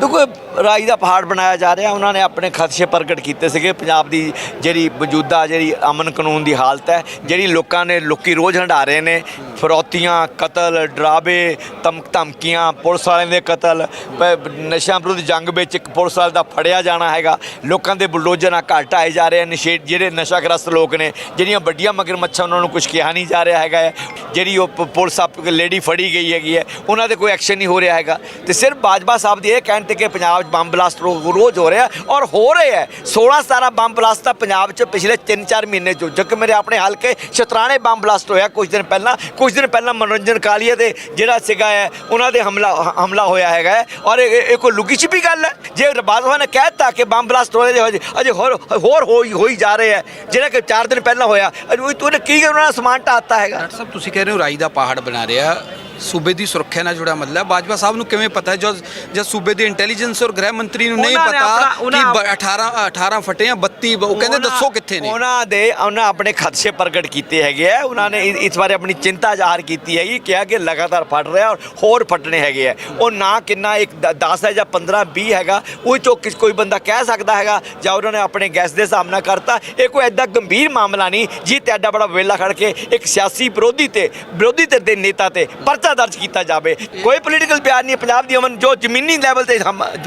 ਦੇਖੋ ਰਾਈ ਦਾ ਪਹਾੜ ਬਣਾਇਆ ਜਾ ਰਿਹਾ। ਉਹਨਾਂ ਨੇ ਆਪਣੇ ਖਦਸ਼ੇ ਪ੍ਰਗਟ ਕੀਤੇ ਸੀਗੇ। ਪੰਜਾਬ ਦੀ ਜਿਹੜੀ ਮੌਜੂਦਾ, ਜਿਹੜੀ ਅਮਨ ਕਾਨੂੰਨ ਦੀ ਹਾਲਤ ਹੈ, ਜਿਹੜੀ ਲੋਕਾਂ ਨੇ, ਲੋਕੀ ਰੋਜ਼ ਹੰਢਾ ਰਹੇ ਨੇ। ਫਰੋਤੀਆਂ, ਕਤਲ ਡਰਾਵੇ ਧਮ ਧਮਕੀਆਂ, ਪੁਲਿਸ ਵਾਲਿਆਂ ਦੇ ਕਤਲ, ਪ- ਨਸ਼ਿਆਂ ਵਿਰੁੱਧ ਜੰਗ ਵਿੱਚ ਇੱਕ ਪੁਲਿਸ ਵਾਲੇ ਦਾ ਫੜਿਆ ਜਾਣਾ ਹੈਗਾ। ਲੋਕਾਂ ਦੇ ਬੁਲਡੋਜ਼ਰ ਨਾਲ ਘਰ ਢਾਏ ਜਾ ਰਹੇ ਆ ਨਸ਼ੇ, ਜਿਹੜੇ ਨਸ਼ਾਗ੍ਰਸਤ ਲੋਕ ਨੇ, ਜਿਹੜੀਆਂ ਵੱਡੀਆਂ ਮਗਰ ਮੱਛਾਂ ਉਹਨਾਂ ਨੂੰ ਕੁਝ ਕਿਹਾ ਨਹੀਂ ਜਾ ਰਿਹਾ ਹੈਗਾ ਹੈ। ਜਿਹੜੀ ਉਹ ਪ- ਪੁਲਿਸ ਆਪ ਲੇਡੀ ਫੜੀ ਗਈ ਹੈਗੀ ਹੈ, ਉਹਨਾਂ ਦੇ ਕੋਈ ਐਕਸ਼ਨ ਨਹੀਂ ਹੋ ਰਿਹਾ ਹੈਗਾ। ਤੇ ਸਿਰਫ ਬਾਜਵਾ ਸਾਹਿਬ ਦੀ ਇਹ ਕਹਿਣ ਤੇ ਕਿ ਪੰਜਾਬ 'ਚ ਬੰਬ ਬਲਾਸਟ ਰੋ- ਰੋਜ਼ ਹੋ ਰਿਹਾ ਔਰ ਹੋ ਰਹੇ ਹੈ। 16 17 ਬੰਬ ਬਲਾਸਟ ਤਾਂ ਪੰਜਾਬ 'ਚ ਪਿਛਲੇ 3-4 ਮਹੀਨੇ 'ਚ ਜੋ ਕਿ ਮੇਰੇ ਆਪਣੇ ਹਲਕੇ ਸ਼ਤਰਾਣੇ ਬੰਬ ਬਲਾਸਟ ਹੋਇਆ ਕੁਝ ਦਿਨ ਪਹਿਲਾਂ। ਕੁਝ ਦਿਨ ਪਹਿਲਾਂ ਮਨੋਰੰਜਨ ਕਾਲੀਆ ਦੇ ਜਿਹੜਾ ਸੀਗਾ ਹੈ, ਉਹਨਾਂ ਦੇ ਹਮਲਾ, ਹ- ਹਮਲਾ ਹੋਇਆ ਹੈਗਾ ਹੈ। ਔਰ ਇਹ ਇਹ ਕੋਈ ਲੁਕੀ ਛਿਪੀ ਗੱਲ ਹੈ? ਜੇ ਬਾਜਵਾ ਨੇ ਕਹਿਤਾ ਕਿ ਬੰਬ ਬਲਾਸਟ ਹੋ ਰਹੇ ਅਜੇ ਅਜੇ ਹੋਰ ਹੋਰ ਹੋਈ ਹੋਈ ਜਾ ਰਹੇ ਹੈ, ਜਿਹੜਾ ਕਿ 4 ਦਿਨ ਪਹਿਲਾਂ ਹੋਇਆ, ਅਜੇ ਉਹ ਕੀ ਉਹਨਾਂ ਦਾ ਸਮਾਨ ਢਾਤਾ ਹੈਗਾ? ਡਾਕਟਰ ਸਾਹਿਬ, ਤੁਸੀਂ ਕਹਿ ਰਹੇ ਹੋ ਰਾਈ ਦਾ ਪਹਾੜ ਬਣਾ ਰਿਹਾ। ਸੂਬੇ ਦੀ ਸੁਰੱਖਿਆ ਨਾਲ ਜੁੜਾ ਮਸਲਾ ਹੈ। ਬਾਜਵਾ ਸਾਹਿਬ ਨੂੰ ਕਿਵੇਂ ਪਤਾ ਹੈ? ਜਦ ਜਦ ਸੂਬੇ ਦੇ ਇੰਟੈਲੀਜੈਂਸ ਔਰ ਗ੍ਰਹਿ ਮੰਤਰੀ ਨੂੰ ਨਹੀਂ ਉਹਨਾਂ ਨੇ ਪਤਾ ਆਪਣਾ- ਕਿ ਬ- 18 18 ਫਟੇ ਆ 32 ਬ- ਉਹ ਕਹਿੰਦੇ ਉਹਨਾਂ- ਦੱਸੋ ਕਿੱਥੇ ਨੇ। ਉਹਨਾਂ ਦੇ ਉਹਨਾਂ ਆਪਣੇ ਖਦਸ਼ੇ ਪ੍ਰਗਟ ਕੀਤੇ ਹੈਗੇ ਆ। ਉਹਨਾਂ ਨੇ ਇ- ਇਸ ਬਾਰੇ ਆਪਣੀ ਚਿੰਤਾ ਜ਼ਾਹਰ ਕੀਤੀ ਹੈਗੀ ਕਿਹਾ ਕਿ ਲਗਾਤਾਰ ਫਟ ਰਿਹਾ ਔਰ ਹੋਰ ਫਟਣੇ ਹੈਗੇ ਆ। ਉਹ ਨਾ ਕਿੰਨਾ ਇੱਕ 10 ਹੈ ਜਾਂ 15 20 ਹੈਗਾ ਉਹ ਚੋਂ ਕਿਸ ਕੋਈ ਬੰਦਾ ਕਹਿ ਸਕਦਾ ਹੈਗਾ ਜਾਂ ਉਹਨਾਂ ਨੇ ਆਪਣੇ ਗੈਸ ਦੇ ਸਾਹਮਣਾ ਕਰਤਾ। ਇਹ ਕੋਈ ਐਡਾ ਗੰਭੀਰ ਮਾਮਲਾ ਨਹੀਂ ਜੀ ਤੇ ਐਡਾ ਬੜਾ ਵੇਲਾ ਖੜ ਕੇ ਇੱਕ ਸਿਆਸੀ ਵਿਰੋਧੀ ਤੇ ਵਿਰੋਧੀ ਧਿਰ ਦੇ ਨੇਤਾ ਤੇ ਪਰਚਾ ਦਰਜ ਕੀਤਾ ਜਾਵੇ। ਕੋਈ ਪੋਲੀਟੀਕਲ ਬਿਆਨ ਨਹੀਂ, ਪੰਜਾਬ ਦੀ ਅਮਨ ਜੋ ਜ਼ਮੀਨੀ ਲੈਵਲ ਤੇ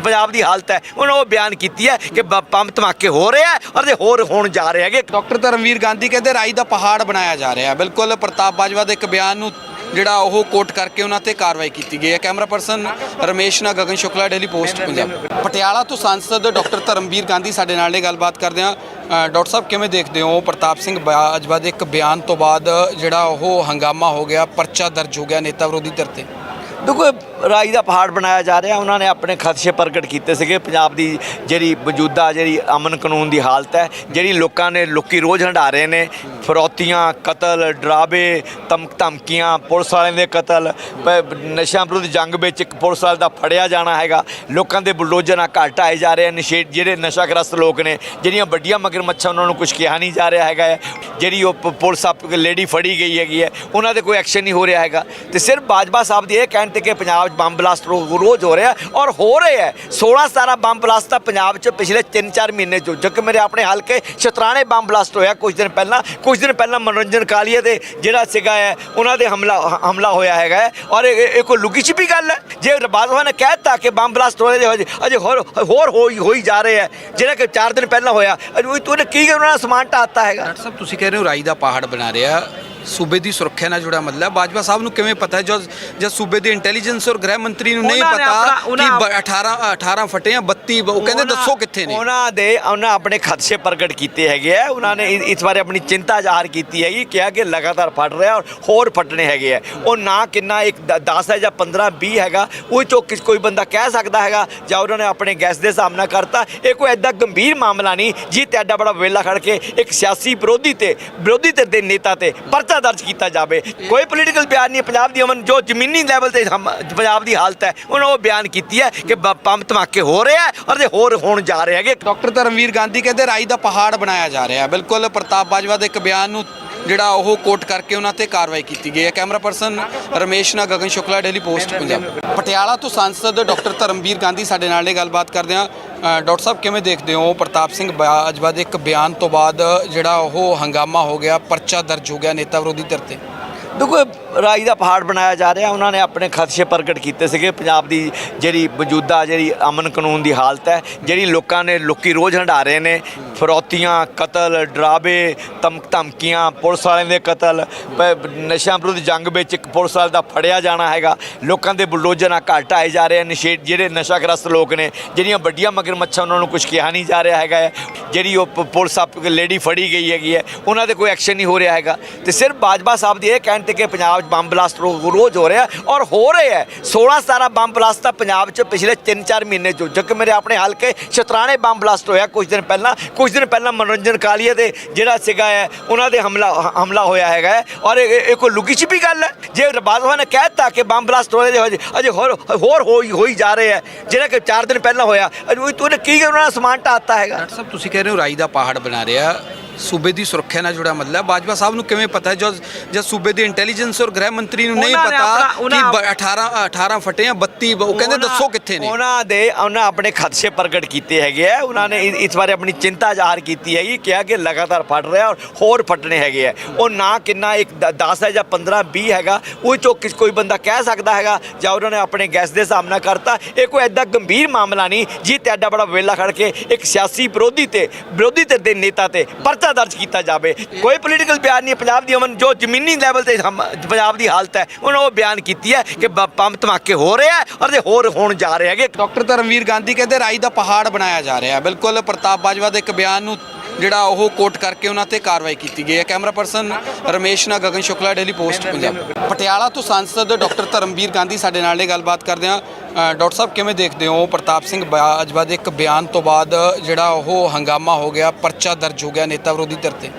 ਪੰਜਾਬ ਦੀ ਹਾਲਤ ਹੈ, ਉਹਨਾਂ ਉਹ ਬਿਆਨ ਕੀਤੀ ਹੈ ਕਿ ਬ- ਬੰਬ ਧਮਾਕੇ ਹੋ ਰਹੇ ਆ ਔਰ ਇਹ ਹੋਰ ਹੋਣ ਜਾ ਰਹੇ ਹੈਗੇ। ਡਾਕਟਰ ਧਰਮਵੀਰ ਗਾਂਧੀ ਕਹਿੰਦੇ ਰਾਈ ਦਾ ਪਹਾੜ ਬਣਾਇਆ ਜਾ ਰਿਹਾ ਬਿਲਕੁਲ ਪ੍ਰਤਾਪ ਬਾਜਵਾ ਦੇ ਇੱਕ ਬਿਆਨ ਨੂੰ ਜਿਹੜਾ ਉਹ ਕੋਟ ਕਰਕੇ ਉਹਨਾਂ ਤੇ ਕਾਰਵਾਈ ਕੀਤੀ ਗਈ ਹੈ। ਕੈਮਰਾ ਪਰਸਨ ਰਮੇਸ਼ ਨਾਲ ਗਗਨ ਸ਼ੁਕਲਾ ਡੇਲੀ ਪੋਸਟ ਪੰਜਾਬ। ਪਟਿਆਲਾ ਤੋਂ ਸੰਸਦ ਡਾਕਟਰ ਧਰਮਵੀਰ ਗਾਂਧੀ ਸਾਡੇ ਨਾਲ ਨੇ ਗੱਲਬਾਤ ਕਰਦੇ ਆ ਡਾਕਟਰ ਸਾਹਿਬ ਕਿਵੇਂ ਦੇਖਦੇ ਹੋ ਪ੍ਰਤਾਪ ਸਿੰਘ ਬਾਜਵਾ ਦੇ ਇੱਕ ਬਿਆਨ ਤੋਂ ਬਾਅਦ ਜਿਹੜਾ ਉਹ ਹੰਗਾਮਾ ਹੋ ਗਿਆ ਪਰਚਾ ਦਰਜ ਹੋ ਗਿਆ ਨੇਤਾ ਵਿਰੋਧੀ ਧਿਰ ਤੇ? ਦੇਖੋ ਰਾਈ ਦਾ ਪਹਾੜ ਬਣਾਇਆ ਜਾ ਰਿਹਾ, ਉਹਨਾਂ ਨੇ ਆਪਣੇ ਖਦਸ਼ੇ ਪ੍ਰਗਟ ਕੀਤੇ ਸੀਗੇ। ਪੰਜਾਬ ਦੀ ਜਿਹੜੀ ਮੌਜੂਦਾ ਜਿਹੜੀ ਅਮਨ ਕਾਨੂੰਨ ਦੀ ਹਾਲਤ ਹੈ, ਜਿਹੜੀ ਲੋਕਾਂ ਨੇ, ਲੋਕੀ ਰੋਜ਼ ਹੰਢਾ ਰਹੇ ਨੇ। ਫਰੋਤੀਆਂ, ਕਤਲ ਡਰਾਵੇ ਧਮ ਧਮਕੀਆਂ, ਪੁਲਿਸ ਵਾਲਿਆਂ ਦੇ ਕਤਲ, ਪ- ਨਸ਼ਿਆਂ ਵਿਰੁੱਧ ਜੰਗ ਵਿੱਚ ਇੱਕ ਪੁਲਿਸ ਵਾਲੇ ਦਾ ਫੜਿਆ ਜਾਣਾ ਹੈਗਾ। ਲੋਕਾਂ ਦੇ ਬੁਲਡੋਜ਼ਰ ਨਾਲ ਘਰ ਢਾਏ ਜਾ ਰਹੇ ਆ ਨਸ਼ੇ, ਜਿਹੜੇ ਨਸ਼ਾਗ੍ਰਸਤ ਲੋਕ ਨੇ, ਜਿਹੜੀਆਂ ਵੱਡੀਆਂ ਮਗਰਮੱਛਾਂ ਉਹਨਾਂ ਨੂੰ ਕੁਝ ਕਿਹਾ ਨਹੀਂ ਜਾ ਰਿਹਾ ਹੈਗਾ ਹੈ। ਜਿਹੜੀ ਉਹ ਪ- ਪੁਲਿਸ ਆਪ ਲੇਡੀ ਫੜੀ ਗਈ ਹੈਗੀ ਹੈ, ਉਹਨਾਂ ਦੇ ਕੋਈ ਐਕਸ਼ਨ ਨਹੀਂ ਹੋ ਰਿਹਾ ਹੈਗਾ। ਤੇ ਸਿਰਫ ਬਾਜਵਾ ਸਾਹਿਬ ਦੀ ਇਹ ਕਹਿਣ ਤੇ ਕਿ ਪੰਜਾਬ ਬੰਬ ਬਲਾਸਟ ਰੋਜ਼ ਹੋ ਰਿਹਾ ਔਰ ਹੋ ਰਹੇ ਹੈ। 16 17 ਬੰਬ ਬਲਾਸਟ ਤਾਂ ਪੰਜਾਬ 'ਚ ਪਿਛਲੇ 3-4 ਮਹੀਨੇ 'ਚ ਜੋ ਕਿ ਮੇਰੇ ਆਪਣੇ ਹਲਕੇ ਸ਼ਤਰਾਣੇ ਬੰਬ ਬਲਾਸਟ ਹੋਇਆ ਕੁਝ ਦਿਨ ਪਹਿਲਾਂ। ਕੁਝ ਦਿਨ ਪਹਿਲਾਂ ਮਨੋਰੰਜਨ ਕਾਲੀਆ ਦੇ ਜਿਹੜਾ ਸੀਗਾ ਹੈ, ਉਹਨਾਂ ਦੇ ਹਮਲਾ ਹਮਲਾ ਹੋਇਆ ਹੈਗਾ ਹੈ। ਔਰ ਇਹ ਕੋਈ ਲੁਕੀ ਛਿਪੀ ਗੱਲ ਹੈ? ਜੇ ਬਾਜਵਾ ਨੇ ਕਹਿਤਾ ਕਿ ਬੰਬ ਬਲਾਸਟ ਹੋ ਰਹੇ ਅਜੇ ਹੋਰ ਹੋਰ ਹੋਈ ਹੋਈ ਜਾ ਰਹੇ ਹੈ। ਜਿਹੜਾ ਕਿ 4 ਦਿਨ ਪਹਿਲਾਂ ਹੋਇਆ। ਅਜੇ ਉਹ ਕੀ ਉਹਨਾਂ ਦਾ ਸਮਾਨ ਢਾਤਾ ਹੈਗਾ? ਸਾਹਿਬ, ਤੁਸੀਂ ਕਹਿ ਰਹੇ ਹੋ ਰਾਈ ਦਾ ਪਹਾੜ ਬਣਾ ਰਿਹਾ। ਸੂਬੇ ਦੀ ਸੁਰੱਖਿਆ ਨਾਲ ਜੁੜਾ ਮਸਲਾ ਹੈ ਬਾਜਵਾ ਸਾਹਿਬ ਨੂੰ ਕਿਵੇਂ ਪਤਾ ਹੈ? ਜਦ ਜਦ ਸੂਬੇ ਦੇ ਇੰਟੈਲੀਜੈਂਸ ਔਰ ਗ੍ਰਹਿ ਮੰਤਰੀ ਨੂੰ ਨਹੀਂ ਉਹਨਾਂ ਨੇ ਪਤਾ ਆਪਣਾ- ਕਿ ਉਹਨਾਂ- ਬ- 18 18 ਫਟੇ ਆ 32 ਬ- ਉਹ ਕਹਿੰਦੇ ਦੱਸੋ ਕਿੱਥੇ ਨੇ? ਉਹਨਾਂ ਦੇ ਉਹਨਾਂ ਆਪਣੇ ਖਦਸ਼ੇ ਪ੍ਰਗਟ ਕੀਤੇ ਹੈਗੇ ਆ। ਉਹਨਾਂ ਨੇ ਇ- ਇਸ ਬਾਰੇ ਆਪਣੀ ਚਿੰਤਾ ਜ਼ਾਹਰ ਕੀਤੀ ਹੈਗੀ ਕਿਹਾ ਕਿ ਲਗਾਤਾਰ ਫਟ ਰਿਹਾ ਔਰ ਹੋਰ ਫਟਣੇ ਹੈਗੇ ਆ। ਉਹ ਨਾ ਕਿੰਨਾ ਇੱਕ 10 ਹੈ ਜਾਂ 15 20 ਹੈਗਾ ਉਹ ਚੋਂ ਕਿਸ ਕੋਈ ਬੰਦਾ ਕਹਿ ਸਕਦਾ ਹੈਗਾ ਜਾਂ ਉਹਨਾਂ ਨੇ ਆਪਣੇ ਗੈਸ ਦੇ ਸਾਹਮਣਾ ਕਰਤਾ। ਇਹ ਕੋਈ ਐਡਾ ਗੰਭੀਰ ਮਾਮਲਾ ਨਹੀਂ ਜੀ ਤੇ ਐਡਾ ਬੜਾ ਵੇਲਾ ਖੜ ਕੇ ਇੱਕ ਸਿਆਸੀ ਵਿਰੋਧੀ ਤੇ ਵਿਰੋਧੀ ਧਿਰ ਦੇ ਨੇਤਾ ਤੇ ਪਰਚਾ ਦਰਜ ਕੀਤਾ ਜਾਵੇ। ਕੋਈ ਪੋਲੀਟੀਕਲ ਬਿਆਨ ਨਹੀਂ, ਪੰਜਾਬ ਦੀ ਅਮਨ ਜੋ ਜ਼ਮੀਨੀ ਲੈਵਲ ਤੇ ਪੰਜਾਬ ਦੀ ਹਾਲਤ ਹੈ, ਉਹਨਾਂ ਉਹ ਬਿਆਨ ਕੀਤੀ ਹੈ ਕਿ ਬ- ਬੰਬ ਧਮਾਕੇ ਹੋ ਰਹੇ ਆ ਔਰ ਜੇ ਹੋਰ ਹੋਣ ਜਾ ਰਹੇ ਹੈਗੇ। ਡਾਕਟਰ ਧਰਮਵੀਰ ਗਾਂਧੀ ਕਹਿੰਦੇ, ਰਾਈ ਦਾ ਪਹਾੜ ਬਣਾਇਆ ਜਾ ਰਿਹਾ ਬਿਲਕੁਲ ਪ੍ਰਤਾਪ ਬਾਜਵਾ ਦੇ ਇੱਕ ਬਿਆਨ ਨੂੰ ਜਿਹੜਾ ਉਹ ਕੋਟ ਕਰਕੇ ਉਹਨਾਂ ਤੇ ਕਾਰਵਾਈ ਕੀਤੀ ਗਈ ਹੈ। ਕੈਮਰਾ ਪਰਸਨ ਰਮੇਸ਼ ਨਾਲ ਗਗਨ ਸ਼ੁਕਲਾ ਡੇਲੀ ਪੋਸਟ ਪੰਜਾਬ। ਪਟਿਆਲਾ ਤੋਂ ਸੰਸਦ ਡਾਕਟਰ ਧਰਮਵੀਰ ਗਾਂਧੀ ਸਾਡੇ ਨਾਲ ਇਹ ਗੱਲਬਾਤ ਕਰਦੇ ਆ ਡਾਕਟਰ ਸਾਹਿਬ, ਕਿਵੇਂ ਦੇਖਦੇ ਹੋ ਪ੍ਰਤਾਪ ਸਿੰਘ ਬਾਜਵਾ ਦੇ ਇੱਕ ਬਿਆਨ ਤੋਂ ਬਾਅਦ ਜਿਹੜਾ ਉਹ ਹੰਗਾਮਾ ਹੋ ਗਿਆ, ਪਰਚਾ ਦਰਜ ਹੋ ਗਿਆ ਨੇਤਾ ਵਿਰੋਧੀ ਧਿਰ ਤੇ? ਦੇਖੋ ਰਾਈ ਦਾ ਪਹਾੜ ਬਣਾਇਆ ਜਾ ਰਿਹਾ। ਉਹਨਾਂ ਨੇ ਆਪਣੇ ਖਦਸ਼ੇ ਪ੍ਰਗਟ ਕੀਤੇ ਸੀਗੇ। ਪੰਜਾਬ ਦੀ ਜਿਹੜੀ ਮੌਜੂਦਾ ਜਿਹੜੀ ਅਮਨ ਕਾਨੂੰਨ ਦੀ ਹਾਲਤ ਹੈ, ਜਿਹੜੀ ਲੋਕਾਂ ਨੇ ਲੋਕੀ ਰੋਜ਼ ਹੰਢਾ ਰਹੇ ਨੇ। ਫਰੋਤੀਆਂ, ਕਤਲ ਡਰਾਵੇ ਧਮ ਧਮਕੀਆਂ, ਪੁਲਿਸ ਵਾਲਿਆਂ ਦੇ ਕਤਲ, ਪ- ਨਸ਼ਿਆਂ ਵਿਰੁੱਧ ਜੰਗ ਵਿੱਚ ਇੱਕ ਪੁਲਿਸ ਵਾਲੇ ਦਾ ਫੜਿਆ ਜਾਣਾ ਹੈਗਾ। ਲੋਕਾਂ ਦੇ ਬੁਲਡੋਜ਼ਰ ਨਾਲ ਘਰ ਢਾਏ ਜਾ ਰਹੇ ਆ ਨਸ਼ੇ ਜਿਹੜੇ ਨਸ਼ਾਗ੍ਰਸਤ ਲੋਕ ਨੇ, ਜਿਹੜੀਆਂ ਵੱਡੀਆਂ ਮਗਰਮੱਛਾਂ ਉਹਨਾਂ ਨੂੰ ਕੁਝ ਕਿਹਾ ਨਹੀਂ ਜਾ ਰਿਹਾ ਹੈਗਾ ਹੈ। ਜਿਹੜੀ ਉਹ ਪ- ਪੁਲਿਸ ਆਪ ਲੇਡੀ ਫੜੀ ਗਈ ਹੈਗੀ ਹੈ, ਉਹਨਾਂ ਦੇ ਕੋਈ ਐਕਸ਼ਨ ਨਹੀਂ ਹੋ ਰਿਹਾ ਹੈਗਾ। ਤੇ ਸਿਰਫ ਬਾਜਵਾ ਸਾਹਿਬ ਦੀ ਇਹ ਕਹਿਣ ਤੇ ਕਿ ਪੰਜਾਬ 'ਚ ਬੰਬ ਬਲਾਸਟ ਰੋਜ਼ ਹੋ ਰਿਹਾ ਔਰ ਹੋ ਰਹੇ ਹੈ। 16 17 ਬੰਬ ਬਲਾਸਟ ਤਾਂ ਪੰਜਾਬ 'ਚ ਪਿਛਲੇ 3-4 ਮਹੀਨੇ 'ਚ ਜੋ ਮੇਰੇ ਆਪਣੇ ਹਲਕੇ ਸ਼ਤਰਾਣੇ ਬੰਬ ਬਲਾਸਟ ਹੋਇਆ ਕੁਝ ਦਿਨ ਪਹਿਲਾਂ। ਕੁਝ ਦਿਨ ਪਹਿਲਾਂ ਮਨੋਰੰਜਨ ਕਾਲੀਆ ਦੇ ਜਿਹੜਾ ਸੀਗਾ ਹੈ, ਉਹਨਾਂ ਦੇ ਹਮਲਾ ਹਮਲਾ ਹੋਇਆ ਹੈਗਾ ਔਰ ਇਹ ਕੋਈ ਲੁਕੀ ਛਿਪੀ ਗੱਲ ਹੈ? ਜੇ ਬਾਜਵਾ ਨੇ ਕਹਿਤਾ ਕਿ ਬੰਬ ਬਲਾਸਟ ਹੋ ਰਹੇ ਅਜੇ ਅਜੇ ਹੋਰ ਹੋਰ ਹੋਈ ਹੋਈ ਜਾ ਰਹੇ ਹੈ, ਜਿਹੜਾ ਕਿ 4 ਦਿਨ ਪਹਿਲਾਂ ਹੋਇਆ। ਅਜੇ ਤੂੰ ਕੀ ਉਹਨਾਂ ਦਾ ਸਮਾਨ ਢਾਤਾ ਹੈਗਾ? ਡਾਕਟਰ ਸਾਹਿਬ, ਤੁਸੀਂ ਕਹਿ ਰਹੇ ਹੋ ਰਾਈ ਦਾ ਪਹਾੜ ਬਣਾ ਰਿਹਾ। ਸੂਬੇ ਦੀ ਸੁਰੱਖਿਆ ਨਾਲ ਜੁੜਾ ਮਸਲਾ ਹੈ। ਬਾਜਵਾ ਸਾਹਿਬ ਨੂੰ ਕਿਵੇਂ ਪਤਾ ਹੈ? ਜਦ ਜਦ ਸੂਬੇ ਦੇ ਇੰਟੈਲੀਜੈਂਸ ਔਰ ਗ੍ਰਹਿ ਮੰਤਰੀ ਨੂੰ ਨਹੀਂ ਉਹਨਾਂ ਨੇ ਪਤਾ ਆਪਣਾ- ਕਿ ਉਹਨਾਂ- ਬ- 18 18 ਫਟੇ ਆ 32 ਉਹ ਕਹਿੰਦੇ ਉਹਨਾਂ- ਦੱਸੋ ਕਿੱਥੇ ਨੇ। ਉਹਨਾਂ ਦੇ ਉਹਨਾਂ ਆਪਣੇ ਖਦਸ਼ੇ ਪ੍ਰਗਟ ਕੀਤੇ ਹੈਗੇ ਆ। ਉਹਨਾਂ ਨੇ ਇ- ਇਸ ਬਾਰੇ ਆਪਣੀ ਚਿੰਤਾ ਜ਼ਾਹਰ ਕੀਤੀ ਹੈਗੀ ਕਿਹਾ ਕਿ ਲਗਾਤਾਰ ਫਟ ਰਿਹਾ ਔਰ ਹੋਰ ਫਟਣੇ ਹੈਗੇ ਆ। ਉਹ ਨਾ ਕਿੰਨਾ ਇੱਕ 10 ਹੈ ਜਾਂ 15 20 ਹੈਗਾ ਉਹ ਚੋਂ ਕਿਸ ਕੋਈ ਬੰਦਾ ਕਹਿ ਸਕਦਾ ਹੈਗਾ ਜਾਂ ਉਹਨਾਂ ਨੇ ਆਪਣੇ ਗੈਸ ਦੇ ਸਾਹਮਣਾ ਕਰਤਾ। ਇਹ ਕੋਈ ਐਡਾ ਗੰਭੀਰ ਮਾਮਲਾ ਨਹੀਂ ਜੀ ਤੇ ਐਡਾ ਬੜਾ ਵੇਲਾ ਖੜ ਕੇ ਇੱਕ ਸਿਆਸੀ ਵਿਰੋਧੀ ਤੇ ਵਿਰੋਧੀ ਧਿਰ ਦੇ ਨੇਤਾ ਤੇ ਪਰਚਾ ਦਰਜ ਕੀਤਾ ਜਾਵੇ। ਕੋਈ ਪੋਲੀਟੀਕਲ ਬਿਆਨ ਨਹੀਂ, ਪੰਜਾਬ ਦੀ ਅਮਨ ਜੋ ਜ਼ਮੀਨੀ ਲੈਵਲ ਤੇ ਹਮ- ਪੰਜਾਬ ਦੀ ਹਾਲਤ ਹੈ, ਉਹਨਾਂ ਉਹ ਬਿਆਨ ਕੀਤੀ ਹੈ ਕਿ ਬ- ਬੰਬ ਧਮਾਕੇ ਹੋ ਰਹੇ ਹੈ ਔਰ ਇਹ ਹੋਰ ਹੋਣ ਜਾ ਰਹੇ ਹੈਗੇ। ਡਾਕਟਰ ਧਰਮਵੀਰ ਗਾਂਧੀ ਕਹਿੰਦੇ, ਰਾਈ ਦਾ ਪਹਾੜ ਬਣਾਇਆ ਜਾ ਰਿਹਾ ਹੈ। ਬਿਲਕੁਲ ਪ੍ਰਤਾਪ ਬਾਜਵਾ ਦੇ ਇੱਕ ਬਿਆਨ ਨੂੰ ਜਿਹੜਾ ਉਹ ਕੋਟ ਕਰਕੇ ਉਹਨਾਂ ਤੇ ਕਾਰਵਾਈ ਕੀਤੀ ਗਈ ਹੈ। ਕੈਮਰਾ ਪਰਸਨ ਰਮੇਸ਼ ਨਾਲ ਗਗਨ ਸ਼ੁਕਲਾ ਡੇਲੀ ਪੋਸਟ ਪੰਜਾਬ। ਪਟਿਆਲਾ ਤੋਂ ਸੰਸਦ ਡਾਕਟਰ ਧਰਮਵੀਰ ਗਾਂਧੀ ਸਾਡੇ ਨਾਲ ਇਹ ਗੱਲਬਾਤ ਕਰਦੇ ਆ ਡਾਕਟਰ ਸਾਹਿਬ, ਕਿਵੇਂ ਦੇਖਦੇ ਹੋ ਪ੍ਰਤਾਪ ਸਿੰਘ ਬਾਜਵਾ ਦੇ ਇੱਕ ਬਿਆਨ ਤੋਂ ਬਾਅਦ ਜਿਹੜਾ ਉਹ ਹੰਗਾਮਾ ਹੋ ਗਿਆ, ਪਰਚਾ ਦਰਜ ਹੋ ਗਿਆ ਨੇਤਾ ਵਿਰੋਧੀ ਧਿਰ ਤੇ?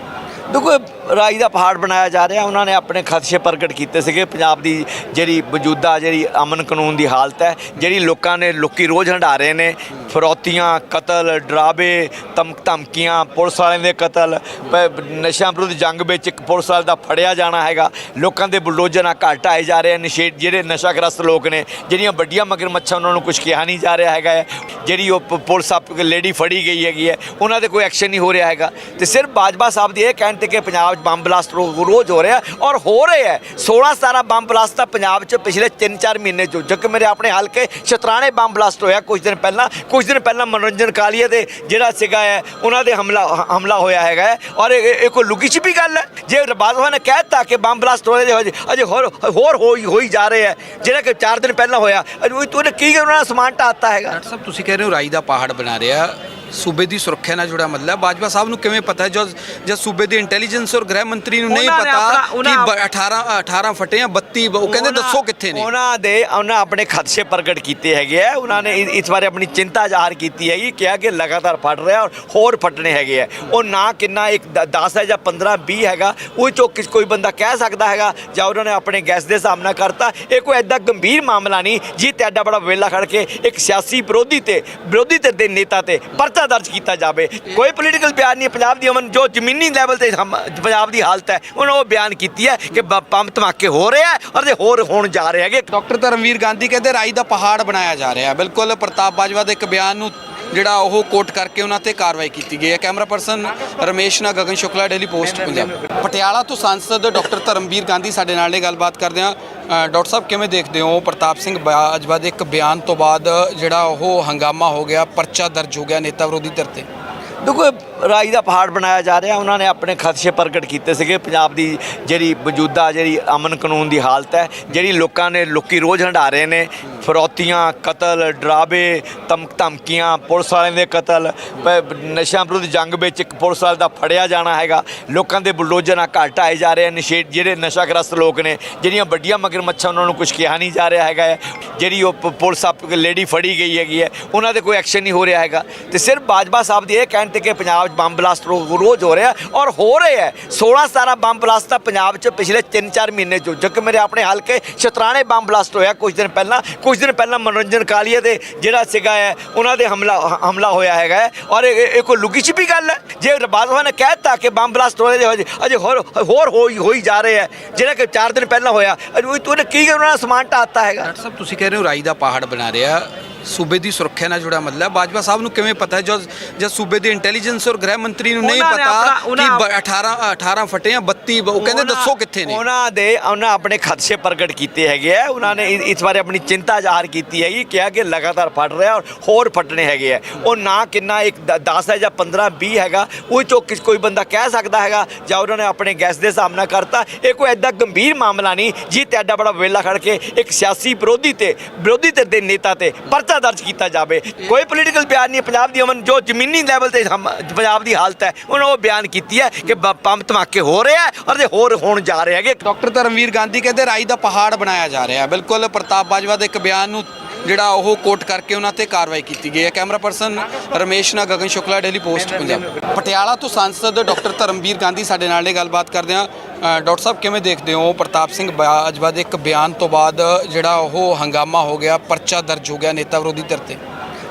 ਦੇਖੋ ਰਾਈ ਦਾ ਪਹਾੜ ਬਣਾਇਆ ਜਾ ਰਿਹਾ। ਉਹਨਾਂ ਨੇ ਆਪਣੇ ਖਦਸ਼ੇ ਪ੍ਰਗਟ ਕੀਤੇ ਸੀਗੇ। ਪੰਜਾਬ ਦੀ ਜਿਹੜੀ ਮੌਜੂਦਾ ਜਿਹੜੀ ਅਮਨ ਕਾਨੂੰਨ ਦੀ ਹਾਲਤ ਹੈ, ਜਿਹੜੀ ਲੋਕਾਂ ਨੇ ਲੋਕੀ ਰੋਜ਼ ਹੰਢਾ ਰਹੇ ਨੇ। ਫਰੋਤੀਆਂ, ਕਤਲ ਡਰਾਵੇ ਧਮ ਧਮਕੀਆਂ, ਪੁਲਿਸ ਵਾਲਿਆਂ ਦੇ ਕਤਲ, ਪ- ਨਸ਼ਿਆਂ ਵਿਰੁੱਧ ਜੰਗ ਵਿੱਚ ਇੱਕ ਪੁਲਿਸ ਵਾਲੇ ਦਾ ਫੜਿਆ ਜਾਣਾ ਹੈਗਾ। ਲੋਕਾਂ ਦੇ ਬੁਲਡੋਜ਼ਰ ਨਾਲ ਘਰ ਢਾਏ ਜਾ ਰਹੇ ਆ ਨਸ਼ੇ ਜਿਹੜੇ ਨਸ਼ਾਗ੍ਰਸਤ ਲੋਕ ਨੇ, ਜਿਹੜੀਆਂ ਵੱਡੀਆਂ ਮਗਰਮੱਛਾਂ, ਉਹਨਾਂ ਨੂੰ ਕੁਝ ਕਿਹਾ ਨਹੀਂ ਜਾ ਰਿਹਾ ਹੈਗਾ। ਹੈ। ਜਿਹੜੀ ਉਹ ਪ- ਪੁਲਿਸ ਆਪ ਲੇਡੀ ਫੜੀ ਗਈ ਹੈਗੀ ਹੈ, ਉਹਨਾਂ ਤੇ ਕੋਈ ਐਕਸ਼ਨ ਨਹੀਂ ਹੋ ਰਿਹਾ ਹੈਗਾ। ਤੇ ਸਿਰਫ ਬਾਜਵਾ ਸਾਹਿਬ ਦੀ ਇਹ ਕਹਿਣ ਤੇ ਕਿ ਪੰਜਾਬ 'ਚ ਬੰਬ ਬਲਾਸਟ ਰੋਜ਼ ਹੋ ਰਿਹਾ ਔਰ ਹੋ ਰਹੇ ਹੈ। 16 17 ਬੰਬ ਬਲਾਸਟ ਤਾਂ ਪੰਜਾਬ 'ਚ ਪਿਛਲੇ 3-4 ਮਹੀਨੇ 'ਚ ਜੋ ਕਿ ਮੇਰੇ ਆਪਣੇ ਹਲਕੇ ਸ਼ਤਰਾਣੇ ਬੰਬ ਬਲਾਸਟ ਹੋਇਆ ਕੁਝ ਦਿਨ ਪਹਿਲਾਂ, ਕੁਝ ਦਿਨ ਪਹਿਲਾਂ ਮਨੋਰੰਜਨ ਕਾਲੀਆ ਦੇ ਜਿਹੜਾ ਸੀਗਾ ਹੈ ਉਹਨਾਂ ਦੇ ਹਮਲਾ ਹਮਲਾ ਹੋਇਆ ਹੈਗਾ ਔਰ ਇਹ ਕੋਈ ਲੁਕੀ ਛਿਪੀ ਗੱਲ ਹੈ? ਜੇ ਬਾਜਵਾ ਨੇ ਕਹਿ ਦਿੱਤਾ ਕਿ ਬੰਬ ਬਲਾਸਟ ਹੋ ਰਹੇ ਅਜੇ ਹੋਰ ਹੋਰ ਹੋਈ ਹੋਈ ਜਾ ਰਹੇ ਹੈ। ਜਿਹੜਾ ਕਿ 4 ਦਿਨ ਪਹਿਲਾਂ ਹੋਇਆ, ਅਜੇ ਉਹ ਕੀ ਉਹਨਾਂ ਦਾ ਸਮਾਨ ਢਾਤਾ ਹੈਗਾ? ਡਾਕਟਰ ਸਾਹਿਬ, ਤੁਸੀਂ ਕਹਿ ਰਹੇ ਹੋ ਰਾਈ ਦਾ ਪਹਾੜ ਬਣਾ ਰਿਹਾ। ਸੂਬੇ ਦੀ ਸੁਰੱਖਿਆ ਨਾਲ ਜੁੜਾ ਮਸਲਾ ਹੈ ਬਾਜਵਾ ਸਾਹਿਬ ਨੂੰ ਕਿਵੇਂ ਪਤਾ ਹੈ? ਜਦ ਜਦ ਸੂਬੇ ਦੇ ਇੰਟੈਲੀਜੈਂਸ ਔਰ ਗ੍ਰਹਿ ਮੰਤਰੀ ਨੂੰ ਨਹੀਂ ਉਹਨਾਂ ਨੇ ਪਤਾ ਆਪਣਾ- ਕਿ ਬ- 18 18 ਫਟੇ ਆ 32 ਉਹ ਕਹਿੰਦੇ ਉਹਨਾਂ- ਦੱਸੋ ਕਿੱਥੇ ਨੇ? ਉਹਨਾਂ ਦੇ ਉਹਨਾਂ ਆਪਣੇ ਖਦਸ਼ੇ ਪ੍ਰਗਟ ਕੀਤੇ ਹੈਗੇ ਆ। ਉਹਨਾਂ ਨੇ ਇ- ਇਸ ਬਾਰੇ ਆਪਣੀ ਚਿੰਤਾ ਜ਼ਾਹਰ ਕੀਤੀ ਹੈਗੀ ਕਿਹਾ ਕਿ ਲਗਾਤਾਰ ਫਟ ਰਿਹਾ ਔਰ ਹੋਰ ਫਟਣੇ ਹੈਗੇ ਆ। ਉਹ ਨਾ ਕਿੰਨਾ ਇੱਕ 10 ਹੈ ਜਾਂ 15 20 ਹੈਗਾ ਉਹ ਚੋਂ ਕਿਸ ਕੋਈ ਬੰਦਾ ਕਹਿ ਸਕਦਾ ਹੈਗਾ ਜਾਂ ਉਹਨਾਂ ਨੇ ਆਪਣੇ ਗੈਸ ਦੇ ਸਾਹਮਣਾ ਕਰਤਾ। ਇਹ ਕੋਈ ਐਡਾ ਗੰਭੀਰ ਮਾਮਲਾ ਨਹੀਂ ਜੀ ਤੇ ਐਡਾ ਬੜਾ ਵੇਲਾ ਖੜ ਕੇ ਇੱਕ ਸਿਆਸੀ ਵਿਰੋਧੀ ਤੇ ਵਿਰੋਧੀ ਧਿਰ ਦੇ ਨੇਤਾ ਤੇ ਪਰਚਾ ਦਰਜ ਕੀਤਾ ਜਾਵੇ। ਕੋਈ ਪੋਲੀਟੀਕਲ ਬਿਆਨ ਨਹੀਂ, ਪੰਜਾਬ ਦੀ ਅਮਨ ਜੋ ਜ਼ਮੀਨੀ ਲੈਵਲ ਤੇ ਹਮ- ਪੰਜਾਬ ਦੀ ਹਾਲਤ ਹੈ, ਉਹਨਾਂ ਉਹ ਬਿਆਨ ਕੀਤੀ ਹੈ ਕਿ ਬ- ਬੰਬ ਧਮਾਕੇ ਹੋ ਰਹੇ ਆ ਔਰ ਇਹ ਹੋਰ ਹੋਣ ਜਾ ਰਹੇ ਹੈਗੇ। ਡਾਕਟਰ ਧਰਮਵੀਰ ਗਾਂਧੀ ਕਹਿੰਦੇ, ਰਾਈ ਦਾ ਪਹਾੜ ਬਣਾਇਆ ਜਾ ਰਿਹਾ ਹੈ। ਬਿਲਕੁਲ ਪ੍ਰਤਾਪ ਬਾਜਵਾ ਦੇ ਇੱਕ ਬਿਆਨ ਨੂੰ ਜਿਹੜਾ ਉਹ ਕੋਟ ਕਰਕੇ ਉਹਨਾਂ ਤੇ ਕਾਰਵਾਈ ਕੀਤੀ ਗਈ ਹੈ। ਕੈਮਰਾ ਪਰਸਨ ਰਮੇਸ਼ ਨਾਲ ਗਗਨ ਸ਼ੁਕਲਾ ਡੇਲੀ ਪੋਸਟ ਪੰਜਾਬ। ਪਟਿਆਲਾ ਤੋਂ ਸੰਸਦ ਡਾਕਟਰ ਧਰਮਵੀਰ ਗਾਂਧੀ ਸਾਡੇ ਨਾਲ ਇਹ ਗੱਲਬਾਤ ਕਰਦੇ ਆ ਡਾਕਟਰ ਸਾਹਿਬ ਕਿਵੇਂ ਦੇਖਦੇ ਹੋ? ਪ੍ਰਤਾਪ ਸਿੰਘ ਬਾਜਵਾ ਦੇ ਇੱਕ ਬਿਆਨ ਤੋਂ ਬਾਅਦ ਜਿਹੜਾ ਉਹ ਹੰਗਾਮਾ ਹੋ ਗਿਆ ਪਰਚਾ ਦਰਜ ਹੋ ਗਿਆ ਨੇਤਾ ਵਿਰੋਧੀ ਧਿਰ ਤੇ। ਦੇਖੋ ਰਾਈ ਦਾ ਪਹਾੜ ਬਣਾਇਆ ਜਾ ਰਿਹਾ। ਉਹਨਾਂ ਨੇ ਆਪਣੇ ਖਦਸ਼ੇ ਪ੍ਰਗਟ ਕੀਤੇ ਸੀਗੇ। ਪੰਜਾਬ ਦੀ ਜਿਹੜੀ ਮੌਜੂਦਾ, ਜਿਹੜੀ ਅਮਨ ਕਾਨੂੰਨ ਦੀ ਹਾਲਤ ਹੈ, ਜਿਹੜੀ ਲੋਕਾਂ ਨੇ, ਲੋਕੀ ਰੋਜ਼ ਹੰਢਾ ਰਹੇ ਨੇ। ਫਰੋਤੀਆਂ, ਕਤਲ ਡਰਾਵੇ ਧਮਕ ਧਮਕੀਆਂ ਪੁਲਿਸ ਵਾਲਿਆਂ ਦੇ ਕਤਲ, ਪ- ਨਸ਼ਿਆਂ ਵਿਰੁੱਧ ਜੰਗ ਵਿੱਚ ਇੱਕ ਪੁਲਿਸ ਵਾਲੇ ਦਾ ਫੜਿਆ ਜਾਣਾ ਹੈਗਾ। ਲੋਕਾਂ ਦੇ ਬੁਲਡੋਜ਼ਰ ਨਾਲ ਘਰ ਢਾਏ ਜਾ ਰਹੇ ਆ ਨਸ਼ੇ, ਜਿਹੜੇ ਨਸ਼ਾਗ੍ਰਸਤ ਲੋਕ ਨੇ, ਜਿਹੜੀਆਂ ਵੱਡੀਆਂ ਮਗਰ ਮੱਛਾਂ ਉਹਨਾਂ ਨੂੰ ਕੁਝ ਕਿਹਾ ਨਹੀਂ ਜਾ ਰਿਹਾ ਹੈਗਾ। ਹੈ। ਜਿਹੜੀ ਉਹ ਪ- ਪੁਲਿਸ ਆਪ ਲੇਡੀ ਫੜੀ ਗਈ ਹੈਗੀ ਹੈ, ਉਹਨਾਂ ਤੇ ਕੋਈ ਐਕਸ਼ਨ ਨਹੀਂ ਹੋ ਰਿਹਾ ਹੈਗਾ। ਤੇ ਸਿਰਫ ਬਾਜਵਾ ਸਾਹਿਬ ਦੀ ਇਹ ਕਹਿਣ ਤੇ ਕਿ ਪੰਜਾਬ 'ਚ ਬੰਬ ਬਲਾਸਟ ਰੋ- ਰੋਜ਼ ਹੋ ਰਿਹਾ ਔਰ ਹੋ ਰਹੇ ਹੈ। 16 17 ਬੰਬ ਬਲਾਸਟ ਤਾਂ ਪੰਜਾਬ 'ਚ ਪਿਛਲੇ 3-4 ਮਹੀਨੇ 'ਚ ਜੋ ਕਿ ਮੇਰੇ ਆਪਣੇ ਹਲਕੇ ਸ਼ਤਰਾਣੇ ਬੰਬ ਬਲਾਸਟ ਹੋਇਆ ਕੁਝ ਦਿਨ ਪਹਿਲਾਂ, ਕੁਝ ਦਿਨ ਪਹਿਲਾਂ ਮਨੋਰੰਜਨ ਕਾਲੀਆ ਦੇ ਜਿਹੜਾ ਸੀਗਾ ਹੈ, ਉਹਨਾਂ ਦੇ ਹਮਲਾ ਹ- ਹਮਲਾ ਹੋਇਆ ਹੈਗਾ ਹੈ। ਔਰ ਇਹ ਇਹ ਕੋਈ ਲੁਕੀ ਛਿਪੀ ਗੱਲ ਹੈ? ਜੇ ਬਾਜਵਾ ਨੇ ਕਹਿ ਦਿੱਤਾ ਕਿ ਬੰਬ ਬਲਾਸਟ ਹੋਏ ਰਹੇ ਅਜੇ ਅਜੇ ਹੋਰ ਹੋਰ ਹੋਈ ਹੋਈ ਜਾ ਰਹੇ ਹੈ, ਜਿਹੜਾ ਕਿ 4 ਦਿਨ ਪਹਿਲਾਂ ਹੋਇਆ, ਅਜੇ ਉਹ ਕੀ ਉਹਨਾਂ ਦਾ ਸਮਾਨ ਢਾਤਾ ਹੈਗਾ? ਡਾਕਟਰ ਸਾਹਿਬ, ਤੁਸੀਂ ਕਹਿ ਰਹੇ ਹੋ ਰਾਈ ਦਾ ਪਹਾੜ ਬਣਾ ਰਿਹਾ। ਸੂਬੇ ਦੀ ਸੁਰੱਖਿਆ ਨਾਲ ਜੁੜਾ ਮਸਲਾ ਹੈ ਬਾਜਵਾ ਸਾਹਿਬ ਨੂੰ ਕਿਵੇਂ ਪਤਾ ਹੈ? ਜਦ ਜਦ ਸੂਬੇ ਦੇ ਇੰਟੈਲੀਜੈਂਸ ਔਰ ਗ੍ਰਹਿ ਮੰਤਰੀ ਨੂੰ ਨਹੀਂ ਉਹਨਾਂ ਨੇ ਪਤਾ ਆਪਣਾ- ਕਿ ਉਹਨਾਂ- ਬ- 18 18 ਫਟੇ ਆ 32 ਉਹ ਕਹਿੰਦੇ ਉਹਨਾਂ- ਦੱਸੋ ਕਿੱਥੇ ਨੇ? ਉਹਨਾਂ ਦੇ ਉਹਨਾਂ ਆਪਣੇ ਖਦਸ਼ੇ ਪ੍ਰਗਟ ਕੀਤੇ ਹੈਗੇ ਆ। ਉਹਨਾਂ ਨੇ ਇ- ਇਸ ਬਾਰੇ ਆਪਣੀ ਚਿੰਤਾ ਜ਼ਾਹਰ ਕੀਤੀ ਹੈਗੀ ਕਿਹਾ ਕਿ ਲਗਾਤਾਰ ਫਟ ਰਿਹਾ ਔਰ ਹੋਰ ਫਟਣੇ ਹੈਗੇ ਆ। ਉਹ ਨਾ ਕਿੰਨਾ ਇੱਕ 10 ਹੈ ਜਾਂ 15 20 ਹੈਗਾ ਉਹ ਚੋਂ ਕਿਸ ਕੋਈ ਬੰਦਾ ਕਹਿ ਸਕਦਾ ਹੈਗਾ ਜਾਂ ਉਹਨਾਂ ਨੇ ਆਪਣੇ ਗੈਸ ਦੇ ਸਾਹਮਣਾ ਕਰਤਾ। ਇਹ ਕੋਈ ਐਡਾ ਗੰਭੀਰ ਮਾਮਲਾ ਨਹੀਂ ਜੀ ਤੇ ਐਡਾ ਬੜਾ ਵੇਲਾ ਖੜ ਕੇ ਇੱਕ ਸਿਆਸੀ ਵਿਰੋਧੀ ਤੇ ਵਿਰੋਧੀ ਧਿਰ ਦੇ ਨੇਤਾ ਤੇ ਪਰਚਾ ਦਰਜ ਕੀਤਾ ਜਾਵੇ। ਕੋਈ ਪੋਲੀਟੀਕਲ ਬਿਆਨ ਨਹੀਂ, ਪੰਜਾਬ ਦੀ ਅਮਨ ਜੋ ਜ਼ਮੀਨੀ ਲੈਵਲ ਤੇ ਪੰਜਾਬ ਦੀ ਹਾਲਤ ਹੈ ਉਹਨਾਂ ਉਹ ਬਿਆਨ ਕੀਤੀ ਹੈ ਕਿ ਪੰਪ ਧਮਾਕੇ ਹੋ ਰਹੇ ਆ ਔਰ ਇਹ ਹੋਰ ਹੋਣ ਜਾ ਰਹੇ ਹੈਗੇ। ਡਾਕਟਰ ਧਰਮਵੀਰ ਗਾਂਧੀ ਕਹਿੰਦੇ, ਰਾਈ ਦਾ ਪਹਾੜ ਬਣਾਇਆ ਜਾ ਰਿਹਾ ਬਿਲਕੁਲ ਪ੍ਰਤਾਪ ਬਾਜਵਾ ਦੇ ਇੱਕ ਬਿਆਨ ਨੂੰ ਜਿਹੜਾ ਉਹ ਕੋਟ ਕਰਕੇ ਉਹਨਾਂ ਤੇ ਕਾਰਵਾਈ ਕੀਤੀ ਗਈ ਹੈ। ਕੈਮਰਾ ਪਰਸਨ ਰਮੇਸ਼ ਨਾਲ ਗਗਨ ਸ਼ੁਕਲਾ ਡੇਲੀ ਪੋਸਟ ਪੰਜਾਬ। ਪਟਿਆਲਾ ਤੋਂ ਸੰਸਦ ਡਾਕਟਰ ਧਰਮਵੀਰ ਗਾਂਧੀ ਸਾਡੇ ਨਾਲ ਇਹ ਗੱਲਬਾਤ ਕਰਦੇ ਆ ਡਾਕਟਰ ਸਾਹਿਬ, ਕਿਵੇਂ ਦੇਖਦੇ ਹੋ? ਪ੍ਰਤਾਪ ਸਿੰਘ ਬਾਜਵਾ ਦੇ ਇੱਕ ਬਿਆਨ ਤੋਂ ਬਾਅਦ ਜਿਹੜਾ ਉਹ ਹੰਗਾਮਾ ਹੋ ਗਿਆ, ਪਰਚਾ ਦਰਜ ਹੋ ਗਿਆ ਨੇਤਾ ਵਿਰੋਧੀ ਧਿਰ ਤੇ।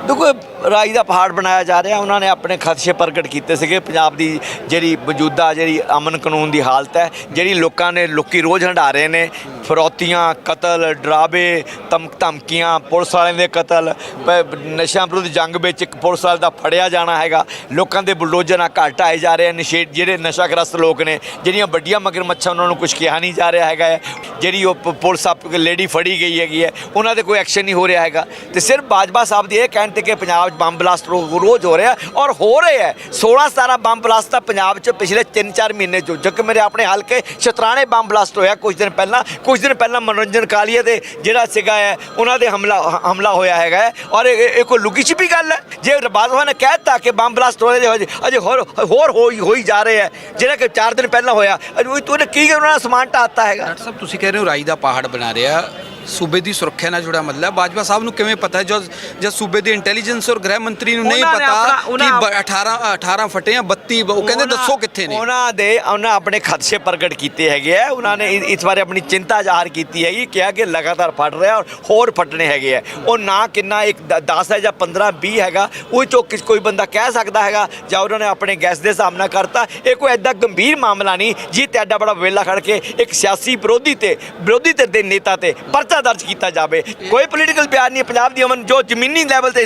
ਦੇਖੋ ਰਾਈ ਦਾ ਪਹਾੜ ਬਣਾਇਆ ਜਾ ਰਿਹਾ, ਉਹਨਾਂ ਨੇ ਆਪਣੇ ਖਦਸ਼ੇ ਪ੍ਰਗਟ ਕੀਤੇ ਸੀਗੇ। ਪੰਜਾਬ ਦੀ ਜਿਹੜੀ ਮੌਜੂਦਾ ਜਿਹੜੀ ਅਮਨ ਕਾਨੂੰਨ ਦੀ ਹਾਲਤ ਹੈ, ਜਿਹੜੀ ਲੋਕਾਂ ਨੇ ਲੋਕੀ ਰੋਜ਼ ਹੰਢਾ ਰਹੇ ਨੇ, ਫਰੋਤੀਆਂ, ਕਤਲ ਡਰਾਵੇ ਧਮਕ ਧਮਕੀਆਂ, ਪੁਲਿਸ ਵਾਲਿਆਂ ਦੇ ਕਤਲ, ਪ- ਨਸ਼ਿਆਂ ਵਿਰੁੱਧ ਜੰਗ ਵਿੱਚ ਇੱਕ ਪੁਲਿਸ ਵਾਲੇ ਦਾ ਫੜਿਆ ਜਾਣਾ ਹੈਗਾ। ਲੋਕਾਂ ਦੇ ਬੁਲਡੋਜ਼ਰ ਨਾਲ ਘਰ ਢਾਏ ਜਾ ਰਹੇ ਆ ਨਸ਼ੇ ਜਿਹੜੇ ਨਸ਼ਾਗ੍ਰਸਤ ਲੋਕ ਨੇ, ਜਿਹੜੀਆਂ ਵੱਡੀਆਂ ਮਗਰਮੱਛਾਂ ਉਹਨਾਂ ਨੂੰ ਕੁਝ ਕਿਹਾ ਨਹੀਂ ਜਾ ਰਿਹਾ ਹੈਗਾ ਹੈ। ਜਿਹੜੀ ਉਹ ਪ- ਪੁਲਿਸ ਆਪ ਲੇਡੀ ਫੜੀ ਗਈ ਹੈਗੀ ਹੈ, ਉਹਨਾਂ ਦੇ ਕੋਈ ਐਕਸ਼ਨ ਨਹੀਂ ਹੋ ਰਿਹਾ ਹੈਗਾ। ਤੇ ਸਿਰਫ ਬਾਜਵਾ ਸਾਹਿਬ ਦੀ ਇਹ ਕਹਿਣ ਤੇ ਕਿ ਪੰਜਾਬ ਬੰਬ ਬਲਾਸਟ ਰੋਜ਼ ਹੋ ਰਿਹਾ ਔਰ ਹੋ ਰਹੇ ਹੈ। 16 17 ਬੰਬ ਬਲਾਸਟ ਤਾਂ ਪੰਜਾਬ 'ਚ ਪਿਛਲੇ 3-4 ਮਹੀਨੇ 'ਚ ਜਦ ਮੇਰੇ ਆਪਣੇ ਹਲਕੇ ਸ਼ਤਰਾਣੇ ਬੰਬ ਬਲਾਸਟ ਹੋਇਆ ਕੁਝ ਦਿਨ ਪਹਿਲਾਂ। ਕੁਝ ਦਿਨ ਪਹਿਲਾਂ ਮਨੋਰੰਜਨ ਕਾਲੀਆ ਦੇ ਜਿਹੜਾ ਸੀਗਾ ਹੈ, ਉਹਨਾਂ ਦੇ ਹਮਲਾ ਹਮਲਾ ਹੋਇਆ ਹੈਗਾ ਔਰ ਇਹ ਕੋਈ ਲੁਕੀ ਛਿਪੀ ਗੱਲ ਹੈ? ਜੇ ਬਾਜਵਾ ਨੇ ਕਹਿ ਦਿੱਤਾ ਕਿ ਬੰਬ ਬਲਾਸਟ ਹੋ ਰਹੇ ਅਜੇ ਹੋਰ ਹੋਰ ਹੋਈ ਹੋਈ ਜਾ ਰਹੇ ਹੈ, ਜਿਹੜਾ ਕਿ 4 ਦਿਨ ਪਹਿਲਾਂ ਹੋਇਆ। ਅਜੇ ਉਹ ਕੀ ਉਹਨਾਂ ਦਾ ਸਮਾਨ ਢਾਤਾ ਹੈਗਾ? ਡਾਕਟਰ ਤੁਸੀਂ ਕਹਿ ਰਹੇ ਹੋ ਰਾਈ ਦਾ ਪਹਾੜ ਬਣਾ ਰਿਹਾ। ਸੂਬੇ ਦੀ ਸੁਰੱਖਿਆ ਨਾਲ ਜੁੜਾ ਮਸਲਾ ਹੈ। ਬਾਜਵਾ ਸਾਹਿਬ ਨੂੰ ਕਿਵੇਂ ਪਤਾ ਹੈ? ਜਦ ਜਦ ਸੂਬੇ ਦੇ ਇੰਟੈਲੀਜੈਂਸ ਔਰ ਗ੍ਰਹਿ ਮੰਤਰੀ ਨੂੰ ਨਹੀਂ ਉਹਨਾਂ ਨੇ ਪਤਾ ਆਪਣਾ- ਕਿ ਉਹਨਾਂ- ਬ- 18 18 ਫਟੇ ਜਾਂ 32 ਬ- ਉਹ ਕਹਿੰਦੇ ਦੱਸੋ ਕਿੱਥੇ ਨੇ। ਉਹਨਾਂ ਦੇ ਉਹਨਾਂ ਆਪਣੇ ਖਦਸ਼ੇ ਪ੍ਰਗਟ ਕੀਤੇ ਹੈਗੇ ਆ। ਉਹਨਾਂ ਨੇ ਇ- ਇਸ ਬਾਰੇ ਆਪਣੀ ਚਿੰਤਾ ਜ਼ਾਹਰ ਕੀਤੀ ਹੈਗੀ ਕਿਹਾ ਕਿ ਲਗਾਤਾਰ ਫਟ ਰਿਹਾ ਔਰ ਹੋਰ ਫਟਣੇ ਹੈਗੇ ਆ। ਉਹ ਨਾ ਕਿੰਨਾ ਇੱਕ 10 ਹੈ ਜਾਂ 15 20 ਹੈਗਾ ਉਹ ਚੋਂ ਕਿਸ ਕੋਈ ਬੰਦਾ ਕਹਿ ਸਕਦਾ ਹੈਗਾ ਜਾਂ ਉਹਨਾਂ ਨੇ ਆਪਣੇ ਗੈਸ ਦੇ ਸਾਹਮਣਾ ਕਰਤਾ। ਇਹ ਕੋਈ ਐਡਾ ਗੰਭੀਰ ਮਾਮਲਾ ਨਹੀਂ ਜੀ ਤੇ ਐਡਾ ਬੜਾ ਵੇਲਾ ਖੜ ਕੇ ਇੱਕ ਸਿਆਸੀ ਵਿਰੋਧੀ ਤੇ ਵਿਰੋਧੀ ਧਿਰ ਦੇ ਨੇਤਾ ਤੇ ਪਰਚਾ ਦਰਜ ਕੀਤਾ ਜਾਵੇ। ਕੋਈ ਪੋਲੀਟੀਕਲ ਬਿਆਨ ਨਹੀਂ, ਪੰਜਾਬ ਦੀ ਅਮਨ ਜੋ ਜ਼ਮੀਨੀ ਲੈਵਲ ਤੇ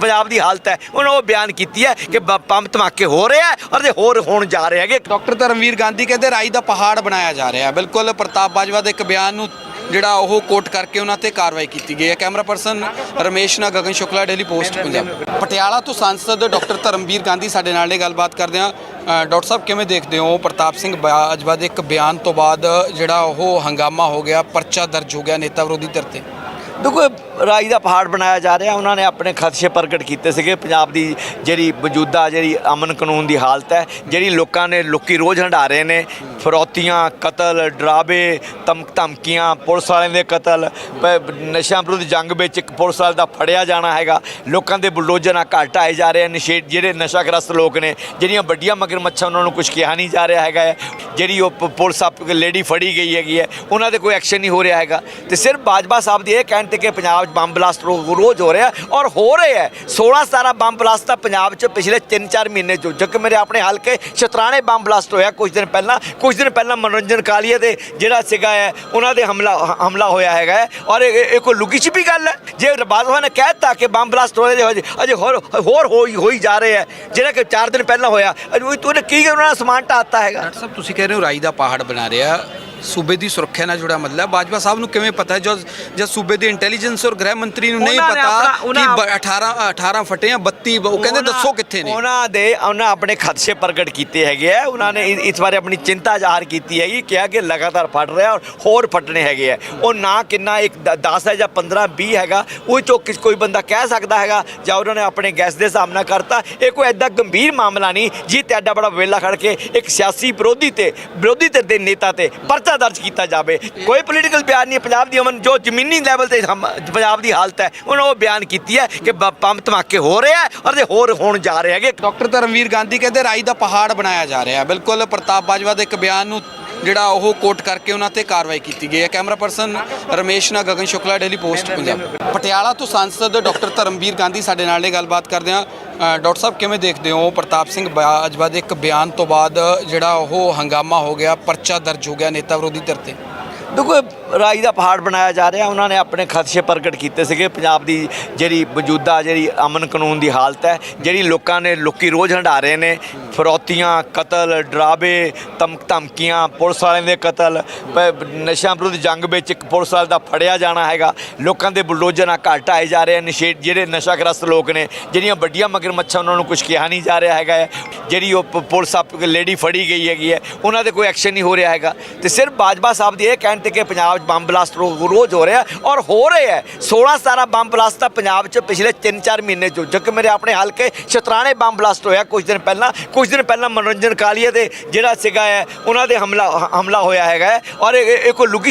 ਪੰਜਾਬ ਦੀ ਹਾਲਤ ਹੈ, ਉਹਨਾਂ ਉਹ ਬਿਆਨ ਕੀਤੀ ਹੈ ਕਿ ਬ- ਬੰਬ ਧਮਾਕੇ ਹੋ ਰਹੇ ਹੈ ਔਰ ਜੇ ਹੋਰ ਹੋਣ ਜਾ ਰਹੇ ਹੈਗੇ। ਡਾਕਟਰ ਧਰਮਵੀਰ ਗਾਂਧੀ ਕਹਿੰਦੇ ਰਾਈ ਦਾ ਪਹਾੜ ਬਣਾਇਆ ਜਾ ਰਿਹਾ ਬਿਲਕੁਲ ਪ੍ਰਤਾਪ ਬਾਜਵਾ ਦੇ ਇੱਕ ਬਿਆਨ ਨੂੰ ਜਿਹੜਾ ਉਹ ਕੋਟ ਕਰਕੇ ਉਹਨਾਂ ਤੇ ਕਾਰਵਾਈ ਕੀਤੀ ਗਈ ਹੈ। ਕੈਮਰਾ ਪਰਸਨ ਰਮੇਸ਼ ਨਾਲ ਗਗਨ ਸ਼ੁਕਲਾ ਡੇਲੀ ਪੋਸਟ ਪੰਜਾਬ। ਪਟਿਆਲਾ ਤੋਂ ਸੰਸਦ ਡਾਕਟਰ ਧਰਮਵੀਰ ਗਾਂਧੀ ਸਾਡੇ ਨਾਲ ਨੇ ਗੱਲਬਾਤ ਕਰਦੇ ਆ ਡਾਕਟਰ ਸਾਹਿਬ, ਕਿਵੇਂ ਦੇਖਦੇ ਹੋ? ਪ੍ਰਤਾਪ ਸਿੰਘ ਬਾਜਵਾ ਦੇ ਇੱਕ ਬਿਆਨ ਤੋਂ ਬਾਅਦ ਜਿਹੜਾ ਉਹ ਹੰਗਾਮਾ ਹੋ ਗਿਆ, ਪਰਚਾ ਦਰਜ ਹੋ ਗਿਆ ਨੇਤਾ ਵਿਰੋਧੀ ਧਿਰ ਤੇ। ਦੇਖੋ ਰਾਈ ਦਾ ਪਹਾੜ ਬਣਾਇਆ ਜਾ ਰਿਹਾ। ਉਹਨਾਂ ਨੇ ਆਪਣੇ ਖਦਸ਼ੇ ਪ੍ਰਗਟ ਕੀਤੇ ਸੀਗੇ। ਪੰਜਾਬ ਦੀ ਜਿਹੜੀ ਮੌਜੂਦਾ ਜਿਹੜੀ ਅਮਨ ਕਾਨੂੰਨ ਦੀ ਹਾਲਤ ਹੈ, ਜਿਹੜੀ ਲੋਕਾਂ ਨੇ ਲੋਕੀ ਰੋਜ਼ ਹੰਢਾ ਰਹੇ ਨੇ। ਫਰੋਤੀਆਂ, ਕਤਲ ਡਰਾਵੇ ਧਮਕ ਧਮਕੀਆਂ, ਪੁਲਿਸ ਵਾਲਿਆਂ ਦੇ ਕਤਲ, ਪ- ਨਸ਼ਿਆਂ ਵਿਰੁੱਧ ਜੰਗ ਵਿੱਚ ਇੱਕ ਪੁਲਿਸ ਵਾਲੇ ਦਾ ਫੜਿਆ ਜਾਣਾ ਹੈਗਾ। ਲੋਕਾਂ ਦੇ ਬੁਲਡੋਜ਼ਰ ਨਾਲ ਘਰ ਢਾਏ ਜਾ ਰਹੇ ਆ ਨਸ਼ੇ ਜਿਹੜੇ ਨਸ਼ਾਗ੍ਰਸਤ ਲੋਕ ਨੇ, ਜਿਹੜੀਆਂ ਵੱਡੀਆਂ ਮਗਰ ਮੱਛਾਂ ਉਹਨਾਂ ਨੂੰ ਕੁਝ ਕਿਹਾ ਨਹੀਂ ਜਾ ਰਿਹਾ ਹੈਗਾ ਹੈ। ਜਿਹੜੀ ਉਹ ਪ- ਪੁਲਿਸ ਆਪ ਲੇਡੀ ਫੜੀ ਗਈ ਹੈਗੀ ਹੈ, ਉਹਨਾਂ ਦੇ ਕੋਈ ਐਕਸ਼ਨ ਨਹੀਂ ਹੋ ਰਿਹਾ ਹੈਗਾ। ਤੇ ਸਿਰਫ ਬਾਜਵਾ ਸਾਹਿਬ ਦੀ ਇਹ ਕਹਿਣ ਤੇ ਕਿ ਪੰਜਾਬ ਬੰਬ ਬਲਾਸਟ ਰੋਜ਼ ਹੋ ਰਿਹਾ ਔਰ ਹੋ ਰਹੇ ਹੈ। 16 17 ਬੰਬ ਬਲਾਸਟ ਤਾਂ ਪੰਜਾਬ 'ਚ ਪਿਛਲੇ 3-4 ਮਹੀਨੇ 'ਚ ਜਦ ਮੇਰੇ ਆਪਣੇ ਹਲਕੇ ਸ਼ਤਰਾਣੇ ਬੰਬ ਬਲਾਸਟ ਹੋਇਆ ਕੁਝ ਦਿਨ ਪਹਿਲਾਂ, ਕੁਝ ਦਿਨ ਪਹਿਲਾਂ ਮਨੋਰੰਜਨ ਕਾਲੀਆ ਦੇ ਜਿਹੜਾ ਸੀਗਾ ਹੈ, ਉਹਨਾਂ ਦੇ ਹਮਲਾ ਹਮਲਾ ਹੋਇਆ ਹੈਗਾ ਔਰ ਇਹ ਕੋਈ ਲੁਕੀ ਛਿਪੀ ਗੱਲ ਹੈ? ਜੇ ਬਾਜਵਾ ਨੇ ਕਹਿ ਦਿੱਤਾ ਕਿ ਬੰਬ ਬਲਾਸਟ ਹੋ ਰਹੇ ਅਜੇ ਅਜੇ ਹੋਰ ਹੋਰ ਹੋਈ ਹੋਈ ਜਾ ਰਹੇ ਹੈ। ਜਿਹੜਾ ਕਿ 4 ਦਿਨ ਪਹਿਲਾਂ ਹੋਇਆ। ਅਜੇ ਉਹ ਕੀ ਉਹਨਾਂ ਦਾ ਸਮਾਨ ਢਾਤਾ ਹੈਗਾ? ਡਾਕਟਰ ਤੁਸੀਂ ਕਹਿ ਰਹੇ ਹੋ ਰਾਈ ਦਾ ਪਹਾੜ ਬਣਾ ਰਿਹਾ। ਸੂਬੇ ਦੀ ਸੁਰੱਖਿਆ ਨਾਲ ਜੁੜਾ ਮਸਲਾ ਹੈ ਬਾਜਵਾ ਸਾਹਿਬ ਨੂੰ ਕਿਵੇਂ ਪਤਾ ਹੈ? ਜਦ ਜਦ ਸੂਬੇ ਦੇ ਇੰਟੈਲੀਜੈਂਸ ਔਰ ਗ੍ਰਹਿ ਮੰਤਰੀ ਨੂੰ ਨਹੀਂ ਉਹਨਾਂ ਨੇ ਪਤਾ ਆਪਣਾ- ਕਿ ਉਹਨਾਂ- ਬ- 18 18 ਫਟੇ ਜਾਂ 32 ਬ- ਉਹ ਕਹਿੰਦੇ ਉਹਨਾਂ- ਦੱਸੋ ਕਿੱਥੇ ਨੇ। ਉਹਨਾਂ ਦੇ ਉਹਨਾਂ ਆਪਣੇ ਖਦਸ਼ੇ ਪ੍ਰਗਟ ਕੀਤੇ ਹੈਗੇ ਆ। ਉਹਨਾਂ ਨੇ ਇ- ਇਸ ਬਾਰੇ ਆਪਣੀ ਚਿੰਤਾ ਜ਼ਾਹਰ ਕੀਤੀ ਹੈਗੀ ਕਿਹਾ ਕਿ ਲਗਾਤਾਰ ਫਟ ਰਿਹਾ ਔਰ ਹੋਰ ਫਟਣੇ ਹੈਗੇ ਆ। ਉਹ ਨਾ ਕਿੰਨਾ ਇੱਕ 10 ਹੈ ਜਾਂ 15 20 ਹੈਗਾ ਉਹ ਚੋਂ ਕਿਸ ਕੋਈ ਬੰਦਾ ਕਹਿ ਸਕਦਾ ਹੈਗਾ ਜਾਂ ਉਹਨਾਂ ਨੇ ਆਪਣੇ ਗੈਸ ਦੇ ਸਾਹਮਣਾ ਕਰਤਾ। ਇਹ ਕੋਈ ਐਡਾ ਗੰਭੀਰ ਮਾਮਲਾ ਨਹੀਂ ਜੀ ਤੇ ਐਡਾ ਬੜਾ ਵੇਲਾ ਖੜ ਕੇ ਇੱਕ ਸਿਆਸੀ ਵਿਰੋਧੀ ਤੇ ਵਿਰੋਧੀ ਧਿਰ ਦੇ ਨੇਤਾ ਤੇ ਪਰਚਾ ਦਰਜ ਕੀਤਾ ਜਾਵੇ। ਕੋਈ ਪੋਲੀਟੀਕਲ ਬਿਆਨ ਨਹੀਂ, ਪੰਜਾਬ ਦੀ ਅਮਨ ਜੋ ਜ਼ਮੀਨੀ ਲੈਵਲ ਤੇ ਹਮ- ਪੰਜਾਬ ਦੀ ਹਾਲਤ ਹੈ, ਉਹਨਾਂ ਉਹ ਬਿਆਨ ਕੀਤੀ ਹੈ ਕਿ ਬ- ਬੰਬ ਧਮਾਕੇ ਹੋ ਰਹੇ ਹੈ ਔਰ ਜੇ ਹੋਰ ਹੋਣ ਜਾ ਰਹੇ ਹੈਗੇ। ਡਾਕਟਰ ਧਰਮਵੀਰ ਗਾਂਧੀ ਕਹਿੰਦੇ, ਰਾਈ ਦਾ ਪਹਾੜ ਬਣਾਇਆ ਜਾ ਰਿਹਾ ਹੈ। ਬਿਲਕੁਲ ਪ੍ਰਤਾਪ ਬਾਜਵਾ ਦੇ ਇੱਕ ਬਿਆਨ ਨੂੰ ਜਿਹੜਾ ਉਹ ਕੋਟ ਕਰਕੇ ਉਹਨਾਂ ਤੇ ਕਾਰਵਾਈ ਕੀਤੀ ਗਈ ਹੈ। ਕੈਮਰਾ ਪਰਸਨ ਰਮੇਸ਼ ਨਾਲ ਗਗਨ ਸ਼ੁਕਲਾ ਡੇਲੀ ਪੋਸਟ ਪੰਜਾਬ। ਪਟਿਆਲਾ ਤੋਂ ਸਾਂਸਦ ਡਾਕਟਰ ਧਰਮਵੀਰ ਗਾਂਧੀ ਸਾਡੇ ਨਾਲ ਨੇ ਗੱਲਬਾਤ ਕਰਦੇ ਆ ਡਾਕਟਰ ਸਾਹਿਬ, ਕਿਵੇਂ ਦੇਖਦੇ ਹੋ ਪ੍ਰਤਾਪ ਸਿੰਘ ਬਾਜਵਾ ਦੇ ਇੱਕ ਬਿਆਨ ਤੋਂ ਬਾਅਦ ਜਿਹੜਾ ਉਹ ਹੰਗਾਮਾ ਹੋ ਗਿਆ, ਪਰਚਾ ਦਰਜ ਹੋ ਗਿਆ ਨੇਤਾ ਵਿਰੋਧੀ ਧਿਰ ਤੇ? ਦੇਖੋ ਰਾਈ ਦਾ ਪਹਾੜ ਬਣਾਇਆ ਜਾ ਰਿਹਾ। ਉਹਨਾਂ ਨੇ ਆਪਣੇ ਖਦਸ਼ੇ ਪ੍ਰਗਟ ਕੀਤੇ ਸੀਗੇ। ਪੰਜਾਬ ਦੀ ਜਿਹੜੀ ਮੌਜੂਦਾ ਜਿਹੜੀ ਅਮਨ ਕਾਨੂੰਨ ਦੀ ਹਾਲਤ ਹੈ, ਜਿਹੜੀ ਲੋਕਾਂ ਨੇ ਲੋਕੀ ਰੋਜ਼ ਹੰਢਾ ਰਹੇ ਨੇ। ਫਰੋਤੀਆਂ, ਕਤਲ ਡਰਾਵੇ ਧਮਕ ਧਮਕੀਆਂ ਪੁਲਿਸ ਵਾਲਿਆਂ ਦੇ ਕਤਲ, ਪ- ਨਸ਼ਿਆਂ ਵਿਰੁੱਧ ਜੰਗ ਵਿੱਚ ਇੱਕ ਪੁਲਿਸ ਵਾਲੇ ਦਾ ਫੜਿਆ ਜਾਣਾ ਹੈਗਾ। ਲੋਕਾਂ ਦੇ ਬੁਲਡੋਜ਼ਰ ਨਾਲ ਘਰ ਢਾਏ ਜਾ ਰਹੇ ਆ ਨਸ਼ੇ, ਜਿਹੜੇ ਨਸ਼ਾਗ੍ਰਸਤ ਲੋਕ ਨੇ, ਜਿਹੜੀਆਂ ਵੱਡੀਆਂ ਮਗਰਮੱਛਾਂ, ਉਹਨਾਂ ਨੂੰ ਕੁਝ ਕਿਹਾ ਨਹੀਂ ਜਾ ਰਿਹਾ ਹੈਗਾ। ਹੈ। ਜਿਹੜੀ ਉਹ ਪ- ਪੁਲਿਸ ਆਪ ਲੇਡੀ ਫੜੀ ਗਈ ਹੈਗੀ ਹੈ, ਉਹਨਾਂ ਦੇ ਕੋਈ ਐਕਸ਼ਨ ਨਹੀਂ ਹੋ ਰਿਹਾ ਹੈਗਾ। ਤੇ ਸਿਰਫ ਬਾਜਵਾ ਸਾਹਿਬ ਦੀ ਇਹ ਕਹਿਣ ਤੇ ਕਿ ਪੰਜਾਬ 'ਚ ਬੰਬ ਬਲਾਸਟ ਰੋਜ਼ ਹੋ ਰਿਹਾ ਔਰ ਹੋ ਰਹੇ ਹੈ। 16 17 ਬੰਬ ਬਲਾਸਟ ਤਾਂ ਪੰਜਾਬ 'ਚ ਪਿਛਲੇ 3-4 ਮਹੀਨੇ 'ਚ ਜਦ ਮੇਰੇ ਆਪਣੇ ਹਲਕੇ ਸ਼ਤਰਾਣੇ ਬੰਬ ਬਲਾਸਟ ਹੋਇਆ ਕੁਝ ਦਿਨ ਪਹਿਲਾਂ। ਕੁਝ ਦਿਨ ਪਹਿਲਾਂ ਮਨੋਰੰਜਨ ਕਾਲੀਆ ਦੇ ਜਿਹੜਾ ਸੀਗਾ ਹੈ, ਉਹਨਾਂ ਦੇ ਹਮਲਾ ਹਮਲਾ ਹੋਇਆ ਹੈਗਾ ਹੈ। ਔਰ ਇਹ ਲੁਕੀ